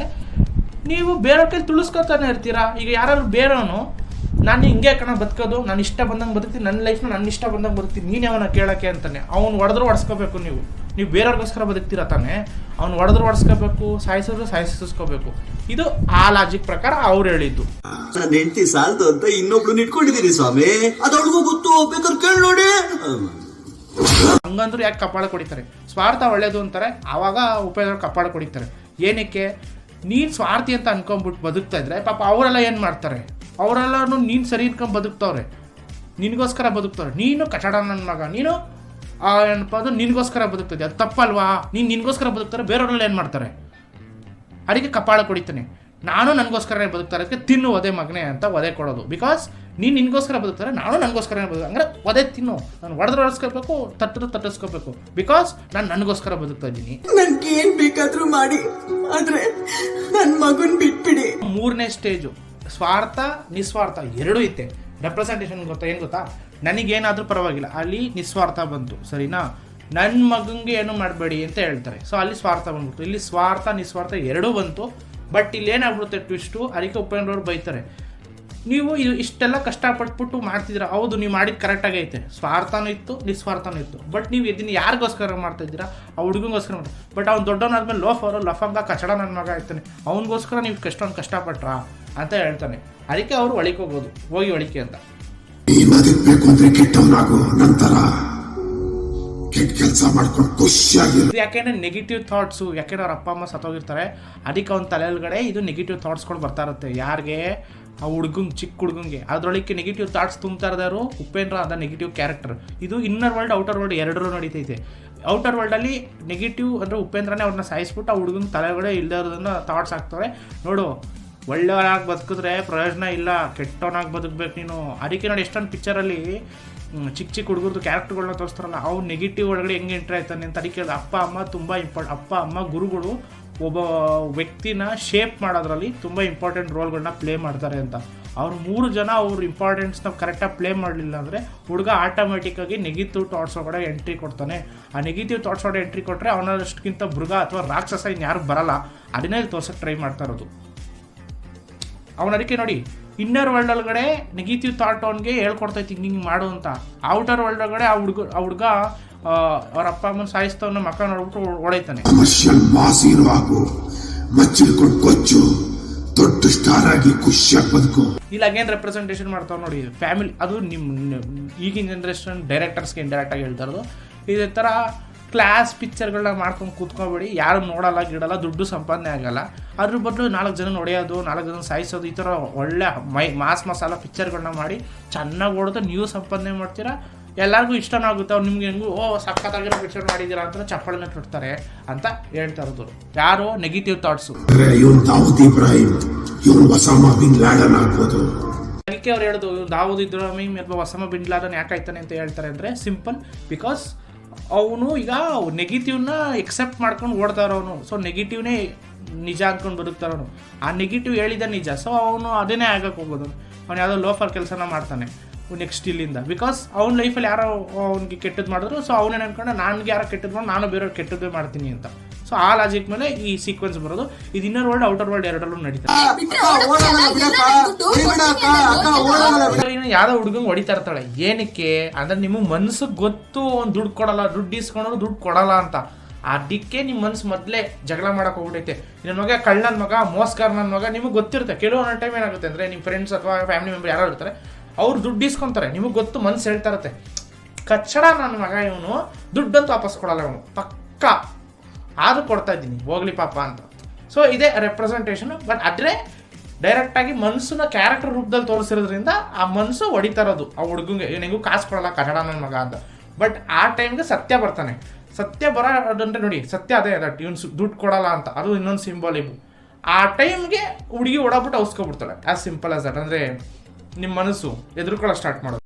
Speaker 2: ನೀವು ಬೇರೆಯವ್ರ ಕೈ ತುಳಿಸ್ಕೊತಾನೆ ಇರ್ತೀರಾ? ಈಗ ಯಾರಾದ್ರು ಬೇರೆಯವನು ನಾನು ಹಿಂಗೆ ಕಣ ಬದುಕೋದು ನಾನು ಇಷ್ಟ ಬಂದಂಗೆ ಬದುಕ್ತೀನಿ ನನ್ನ ಲೈಫ್ನ ನನ್ನ ಇಷ್ಟ ಬಂದಂಗೆ ಬದುಕ್ತೀನಿ ನೀನು ಅವನ ಕೇಳೋಕ್ಕೆ ಅಂತಾನೆ. ಅವ್ನು ಹೊಡೆದ್ರು ಹೊಡೆಸ್ಕೋಬೇಕು ನೀವು. ನೀವು ಬೇರೆಯವ್ರಿಗೋಸ್ಕರ ಬದುಕ್ತೀರ ತಾನೆ? ಅವ್ನು ಹೊಡೆದ್ರು ಹೊಡೆಸ್ಕೋಬೇಕು ಸಾಯಿಸಿದ್ರು ಸಾಯಿಸಿಸ್ಕೋಬೇಕು. ಇದು ಆ ಲಾಜಿಕ್ ಪ್ರಕಾರ ಅವ್ರು ಹೇಳಿದ್ದು.
Speaker 6: ನನ್ನ ಹೆಂಡತಿ ಸಾಲ್ದು ಅಂತ ಇನ್ನೊಬ್ಳು ಇಟ್ಕೊಂಡಿದೀನಿ ಸ್ವಾಮಿ. ಅದೊಳಗೂ ಗೊತ್ತು ಬೇಕಾದ್ರೆ ಕೇಳಿ ನೋಡಿ.
Speaker 2: ಹಂಗಂದ್ರು ಯಾಕೆ ಕಪಾಳ ಕೊಡಿತಾರೆ? ಸ್ವಾರ್ಥ ಒಳ್ಳೇದು ಅಂತಾರೆ ಆವಾಗ ಉಪಯೋಗ ಕಪಾಳ ಕೊಡಿತಾರೆ. ಏನಕ್ಕೆ? ನೀನು ಸ್ವಾರ್ಥಿ ಅಂತ ಅನ್ಕೊಂಡ್ಬಿಟ್ಟು ಬದುಕ್ತಾ ಇದ್ರೆ ಪಾಪ ಅವರೆಲ್ಲ ಏನು ಮಾಡ್ತಾರೆ? ಅವರೆಲ್ಲರೂ ನೀನು ಸರಿ ಇಟ್ಕೊಂಡು ಬದುಕ್ತವ್ರೆ. ನಿನಗೋಸ್ಕರ ಬದುಕ್ತವ್ರೆ. ನೀನು ಕಚಡ ನನ್ನ ಮಗ. ನೀನು ಆ, ಏನಪ್ಪ ಅದು ನಿನಗೋಸ್ಕರ ಬದುಕ್ತದೆ. ಅದು ತಪ್ಪಲ್ವಾ? ನೀನು ನಿನಗೋಸ್ಕರ ಬದುಕ್ತಾರೆ ಬೇರೆಯವರೆಲ್ಲ ಏನು ಮಾಡ್ತಾರೆ? ಅಡಿಗೆ ಕಪಾಳ ಕುಡಿತಾನೆ. ನಾನು ನನಗೋಸ್ಕರನೇ ಬದುಕ್ತಾರೆ ಅದಕ್ಕೆ ತಿನ್ನು ಒದೆ ಮಗನೇ ಅಂತ ಒದೆ ಕೊಡೋದು. ಬಿಕಾಸ್ ನೀನು ನಿನಗೋಸ್ಕರ ಬದುಕ್ತಾರೆ ನಾನು ನನಗೋಸ್ಕರನೇ ಬದುಕ ಅಂದರೆ ಒದೆ ತಿನ್ನು. ನಾನು ಒಡೆದ್ರೆ ಒಡಿಸ್ಕೋಬೇಕು ತಟ್ಟರು ತಟ್ಟಿಸ್ಕೋಬೇಕು ಬಿಕಾಸ್ ನಾನು ನನಗೋಸ್ಕರ ಬದುಕ್ತಾ ಇದ್ದೀನಿ.
Speaker 5: ನನಗೆ ಏನು ಬೇಕಾದರೂ ಮಾಡಿ. ಆದರೆ ನನ್ನ ಮಗನ ಬಿಟ್ಬಿಡಿ.
Speaker 2: ಮೂರನೇ ಸ್ಟೇಜು ಸ್ವಾರ್ಥ, ನಿಸ್ವಾರ್ಥ ಎರಡೂ ಐತೆ. ರೆಪ್ರೆಸೆಂಟೇಷನ್ ಗೊತ್ತಾ, ಏನು ಗೊತ್ತಾ? ನನಗೇನಾದರೂ ಪರವಾಗಿಲ್ಲ. ಅಲ್ಲಿ ನಿಸ್ವಾರ್ಥ ಬಂತು, ಸರಿನಾ? ನನ್ನ ಮಗಂಗೆ ಏನು ಮಾಡಬೇಡಿ ಅಂತ ಹೇಳ್ತಾರೆ. ಸೊ ಅಲ್ಲಿ ಸ್ವಾರ್ಥ ಬಂದ್ಬಿಟ್ಟು ಇಲ್ಲಿ ಸ್ವಾರ್ಥ, ನಿಸ್ವಾರ್ಥ ಎರಡೂ ಬಂತು. ಬಟ್ ಇಲ್ಲಿ ಏನಾಗ್ಬಿಡುತ್ತೆ ಟ್ವಿಸ್ಟು ಅದಕ್ಕೆ ಉಪೇಂದ್ರವ್ರು ಬೈತಾರೆ. ನೀವು ಇದು ಇಷ್ಟೆಲ್ಲ ಕಷ್ಟಪಟ್ಬಿಟ್ಟು ಮಾಡ್ತಿದ್ದೀರಾ ಹೌದು ನೀವು ಮಾಡಿದ್ದು ಕರೆಕ್ಟಾಗಿ ಐತೆ ಸ್ವಾರ್ಥನೂ ಇತ್ತು ನಿಸ್ವಾರ್ಥನೂ ಇತ್ತು. ಬಟ್ ನೀವು ಇದನ್ನ ಯಾರಿಗೋಸ್ಕರ ಮಾಡ್ತಾ ಇದ್ದೀರಾ ಆ ಹುಡುಗನಿಗೋಸ್ಕರ ಮಾಡ್ತೀರಾ ಬಟ್ ಅವ್ನು ದೊಡ್ಡವನಾದ್ಮೇಲೆ ಲೋಫರು ಲಫಂಗ ಕಚಡ ನನ್ನ ಮಗ ಆಯ್ತಾನೆ ಅವನಿಗೋಸ್ಕರ ನೀವು ಕಷ್ಟೊಂದು ಕಷ್ಟಪಟ್ರಾ ಅಂತ ಹೇಳ್ತಾನೆ. ಅದಕ್ಕೆ ಅವರು ಒಳಿಕೆ ಹೋಗೋದು ಹೋಗಿ ಒಳಿಕೆ ಅಂತ.
Speaker 4: ನಂತರ ಕೆಲಸ ಮಾಡ್ಕೊಂಡು ಖುಷಿಯಾಗಿರು.
Speaker 2: ಇದು ಯಾಕೆಂದ್ರೆ ನೆಗೆಟಿವ್ ಥಾಟ್ಸು ಯಾಕೆಂದ್ರೆ ಅವ್ರ ಅಪ್ಪ ಅಮ್ಮ ಸತ್ತೋಗಿರ್ತಾರೆ. ಅದಕ್ಕೆ ಅವ್ನ ತಲೆಯೊಳಗಡೆ ಇದು ನೆಗೆಟಿವ್ ಥಾಟ್ಸ್ಗಳು ಬರ್ತಾ ಇರುತ್ತೆ. ಯಾರಿಗೆ? ಆ ಹುಡುಗಂಗೆ ಚಿಕ್ಕ ಹುಡುಗಂಗೆ ಅದ್ರೊಳಗೆ ನೆಗೆಟಿವ್ ಥಾಟ್ಸ್ ತುಂಬ್ತಾ ಇರೋರು ಉಪೇಂದ್ರ ಅದ ನೆಗೆಟಿವ್ ಕ್ಯಾರೆಕ್ಟರ್ ಇದು ಇನ್ನರ್ ವರ್ಲ್ಡ್ ಔಟರ್ ವರ್ಲ್ಡ್ ಎರಡರೂ ನಡೀತೈತೆ. ಔಟರ್ ವರ್ಲ್ಡಲ್ಲಿ ನೆಗೆಟಿವ್ ಅಂದರೆ ಉಪೇಂದ್ರನೇ ಅವ್ರನ್ನ ಸಾಯಿಸ್ಬಿಟ್ಟು ಆ ಹುಡುಗನ ತಲೆಗಡೆ ಇಲ್ದಿರೋದನ್ನ ಥಾಟ್ಸ್ ಹಾಕ್ತಾರೆ. ನೋಡು ಒಳ್ಳೆಯವನಾಗಿ ಬದುಕಿದ್ರೆ ಪ್ರಯೋಜನ ಇಲ್ಲ, ಕೆಟ್ಟವನಾಗಿ ಬದುಕಬೇಕು ನೀನು. ಅದಕ್ಕೆ ನೋಡಿ ಎಷ್ಟೊಂದು ಪಿಕ್ಚರಲ್ಲಿ ಚಿಕ್ಕ ಚಿಕ್ಕ ಹುಡುಗರದು ಕ್ಯಾರೆಕ್ಟರ್ಗಳನ್ನ ತೋರಿಸ್ತಾರಲ್ಲ, ಅವ್ನು ನೆಗೆಟಿವ್ ಒಳಗಡೆ ಹೆಂಗೆ ಎಂಟ್ರ್ ಆಯ್ತಾನೆ ಅಂತ. ಅದಕ್ಕೆ ಅಪ್ಪ, ಅಮ್ಮ ತುಂಬ ಇಂಪಾರ್ಟ್ ಅಪ್ಪ, ಅಮ್ಮ, ಗುರುಗಳು ಒಬ್ಬ ವ್ಯಕ್ತಿನ ಶೇಪ್ ಮಾಡೋದ್ರಲ್ಲಿ ತುಂಬ ಇಂಪಾರ್ಟೆಂಟ್ ರೋಲ್ಗಳನ್ನ ಪ್ಲೇ ಮಾಡ್ತಾರೆ ಅಂತ. ಅವ್ರು ಮೂರು ಜನ ಅವ್ರ ಇಂಪಾರ್ಟೆನ್ಸ್ನ ಕರೆಕ್ಟಾಗಿ ಪ್ಲೇ ಮಾಡಲಿಲ್ಲ ಅಂದರೆ ಹುಡುಗ ಆಟೋಮೆಟಿಕ್ಕಾಗಿ ನೆಗೆಟಿವ್ ಥಾಟ್ಸ್ ಒಳಗಡೆ ಎಂಟ್ರಿ ಕೊಡ್ತಾನೆ. ಆ ನೆಗೆಟಿವ್ ಥಾಟ್ಸ್ ಒಳಗಡೆ ಎಂಟ್ರಿ ಕೊಟ್ಟರೆ ಅವನಷ್ಟಕ್ಕಿಂತ ಮೃಗ ಅಥವಾ ರಾಕ್ಷಸ ಯಾರು ಬರಲ್ಲ. ಅದನ್ನೇ ತೋರ್ಸಕ್ಕೆ ಟ್ರೈ ಮಾಡ್ತಾ ಇರೋದು. ಅವನ ಅದಕ್ಕೆ ನೋಡಿ ಇನ್ನರ್ ವರ್ಲ್ಡ್ ಒಳಗಡೆ ನೆಗೆಟಿವ್ ಥಾಟ್ ಅವನಿಗೆ ಹೇಳ್ಕೊಡ್ತೈತಿ ಹಿಂಗೆ ಹಿಂಗೆ ಮಾಡು ಅಂತ. ಔಟರ್ ವರ್ಲ್ಡ್ ಒಳಗಡೆ ಆ ಹುಡುಗ ಆ ಹುಡುಗ ಅವ್ರ ಅಪ್ಪ ಅಮ್ಮನ ಸಾಯಿಸ್ತವನ್ನ ಮಕ್ಕ ನೋಡ್ಬಿಟ್ಟು ಓಡೈತಾನೆ
Speaker 4: ಕಮರ್ಷಿಯಲ್ ಮಾಸೀನು ಆಗು ಮಚ್ಚಿಡ್ಕೊಂಡು ಕೊಚ್ಚು ದೊಡ್ಡ ಸ್ಟಾರ್ ಆಗಿ ಖುಷಿಯಾಗಿ ಬದುಕು.
Speaker 2: ಇಲ್ಲಿ ಅಗೇನ್ ರೆಪ್ರೆಸೆಂಟೇಷನ್ ಮಾಡ್ತಾವೆ ನೋಡಿ ಫ್ಯಾಮಿಲಿ ಅದು ನಿಮ್ಮ ಈಗಿನ ಜನ್ರೇಷನ್ ಡೈರೆಕ್ಟರ್ಸ್ಗೆ ಇಂಡೈರೆಕ್ಟ್ ಆಗಿ ಹೇಳ್ತಾರದು ಇದೇ ಥರ ಕ್ಲಾಸ್ ಪಿಕ್ಚರ್ಗಳನ್ನ ಮಾಡ್ಕೊಂಡು ಕೂತ್ಕೊಬೇಡಿ ಯಾರು ನೋಡಲ್ಲ ಗಿಡಲ್ಲ ದುಡ್ಡು ಸಂಪಾದನೆ ಆಗಲ್ಲ. ಅದ್ರ ಬದಲು ನಾಲ್ಕು ಜನ ಹೊಡೆಯೋದು ನಾಲ್ಕು ಜನ ಸಾಯಿಸೋದು ಈ ಥರ ಒಳ್ಳೆ ಮೈ ಮಾಸ್ ಮಸಾಲ ಪಿಕ್ಚರ್ಗಳನ್ನ ಮಾಡಿ ಚೆನ್ನಾಗಿ ಓಡೋದು ನೀವು ಸಂಪಾದನೆ ಮಾಡ್ತೀರಾ ಎಲ್ಲರಿಗೂ ಇಷ್ಟನೂ ಆಗುತ್ತೆ ಅವ್ರು ನಿಮ್ಗೆ ಹೆಂಗು ಓ ಸಖತ್ತಾಗಿರೋ ಪಿಕ್ಚರ್ ಮಾಡಿದ್ದೀರಾ ಅಂತ ಚಪ್ಪಳನ್ನ ಕೊಡ್ತಾರೆ ಅಂತ ಹೇಳ್ತಾ ಇರೋದು. ಯಾರು ನೆಗೆಟಿವ್ ಥಾಟ್ಸು
Speaker 4: ಇವನ್ ದಾವೂದ್ ಇಬ್ರಾಹಿಂ ಇವನು ಒಸಾಮಾ ಬಿನ್ ಲಾಡನ್ ಆಗ್ಬೋದು.
Speaker 2: ಅದಕ್ಕೆ ಅವ್ರು ಹೇಳೋದು ದಾವೂದ್ ಇಬ್ರಾಹಿಂ ಅಥವಾ ವಸಮ ಬಿನ್ ಲಾಡನ್ ಯಾಕಾಯ್ತಾನೆ ಅಂತ ಹೇಳ್ತಾರೆ ಅಂದರೆ ಸಿಂಪಲ್ ಬಿಕಾಸ್ ಅವನು ಈಗ ನೆಗೆಟಿವ್ನ ಎಕ್ಸೆಪ್ಟ್ ಮಾಡ್ಕೊಂಡು ಓಡ್ತಾ ಇರೋನು ಸೊ ನೆಗೆಟಿವ್ನೇ ನಿಜ ಅಂದ್ಕೊಂಡು ಬರುತ್ತಾರವನು ಆ ನೆಗೆಟಿವ್ ಹೇಳಿದ ನಿಜ. ಸೊ ಅವನು ಅದನ್ನೇ ಆಗಕ್ಕೆ ಹೋಗೋದು ಅವ್ನು ಯಾವುದೋ ಲೋಫರ್ ಕೆಲಸನ ಮಾಡ್ತಾನೆ. ನೆಕ್ಸ್ಟ್ ಇಲ್ಲಿಂದ ಬಿಕಾಸ್ ಅವ್ನ ಲೈಫಲ್ಲಿ ಯಾರೋ ಅವ್ನಿಗೆ ಕೆಟ್ಟದ್ದು ಮಾಡಿದ್ರು ಸೊ ಅವನೇ ಅನ್ಕೊಂಡು ನನಗೆ ಯಾರೋ ಕೆಟ್ಟದ್ದು ಮಾಡಿ ನಾನು ಬೇರೆಯವ್ರು ಕೆಟ್ಟದ್ದೇ ಮಾಡ್ತೀನಿ ಅಂತ. ಸೊ ಆ ಲಾಜಿಕ್ ಮೇಲೆ ಈ ಸೀಕ್ವೆನ್ಸ್ ಬರೋದು. ಇದು ಇನ್ನರ್ ವರ್ಲ್ಡ್ ಔಟರ್ ವರ್ಲ್ಡ್ ಎರಡರಲ್ಲೂ ನಡೀತಾರೆ ಯಾವುದೋ ಹುಡುಗಂಗೆ ಹೊಡಿತಾ ಇರ್ತಾಳೆ. ಏನಕ್ಕೆ? ಅಂದ್ರೆ ನಿಮ್ಮ ಮನ್ಸಿಗೆ ಗೊತ್ತು ಒಂದು ದುಡ್ಡು ಕೊಡಲ್ಲ ದುಡ್ಡು ಇಸ್ಕೊಂಡ್ರು ದುಡ್ಡು ಕೊಡಲ್ಲ ಅಂತ. ಅದಕ್ಕೆ ನಿಮ್ಮ ಮನ್ಸು ಮೊದಲೇ ಜಗಳ ಮಾಡಕ್ಕೆ ಹೋಗ್ಬಿಟ್ಟೈತೆ ನನ್ನ ಮಗ ಕಳ್ಳನ ಮಗ ಮೋಸ್ಕರ್ ನನ್ನ ಮಗ ನಿಮಗೆ ಗೊತ್ತಿರುತ್ತೆ. ಕೆಲವೊಂದು ಟೈಮ್ ಏನಾಗುತ್ತೆ ಅಂದರೆ ನಿಮ್ಮ ಫ್ರೆಂಡ್ಸ್ ಅಥವಾ ಫ್ಯಾಮಿಲಿ ಮೆಂಬರ್ ಯಾರು ಇರ್ತಾರೆ ಅವ್ರು ದುಡ್ಡು ಇಸ್ಕೊಂತಾರೆ. ನಿಮಗೆ ಗೊತ್ತು, ಮನ್ಸು ಹೇಳ್ತಾ ಇರುತ್ತೆ. ಕಚ್ಚಡ ನನ್ನ ಮಗ ಇವನು, ದುಡ್ಡಂತೂ ವಾಪಸ್ ಕೊಡಲ್ಲ ಅವನು ಪಕ್ಕ. ಆದರೂ ಕೊಡ್ತಾ ಇದ್ದೀನಿ, ಹೋಗ್ಲಿ ಪಾಪ ಅಂತ. ಸೊ ಇದೇ ರೆಪ್ರೆಸೆಂಟೇಷನ್ ಬಟ್ ಆದರೆ ಡೈರೆಕ್ಟಾಗಿ ಮನಸ್ಸನ್ನ ಕ್ಯಾರೆಕ್ಟರ್ ರೂಪದಲ್ಲಿ ತೋರಿಸಿರೋದ್ರಿಂದ ಆ ಮನಸ್ಸು ಹೊಡಿತಾ ಇರೋದು. ಆ ಹುಡುಗಂಗೆ ಇವನಿಗೂ ಕಾಸು ಕೊಡಲ್ಲ, ಕನ್ನಡ ನನ್ನ ಮಗ ಅಂತ. ಬಟ್ ಆ ಟೈಮ್ಗೆ ಸತ್ಯ ಬರ್ತಾನೆ. ಸತ್ಯ ಬರೋದಂದ್ರೆ ನೋಡಿ, ಸತ್ಯ ಅದೇ ದಟ್ ಇವನು ದುಡ್ಡು ಕೊಡಲ್ಲ ಅಂತ. ಅದು ಇನ್ನೊಂದು ಸಿಂಬಲ್ ಇವು ಆ ಟೈಮ್ಗೆ ಹುಡುಗಿ ಓಡಾಬಿಟ್ಟು ಔಸ್ಕೊಬಿಡ್ತಾಳೆ ಆ್ಯಸ್ ಸಿಂಪಲ್ ಆಸ್ ದಟ್ ಅಂದರೆ ನಿಮ್ಮ ಮನಸ್ಸು ಎದುರುಕೊಳ್ಳೋ ಸ್ಟಾರ್ಟ್ ಮಾಡೋದು.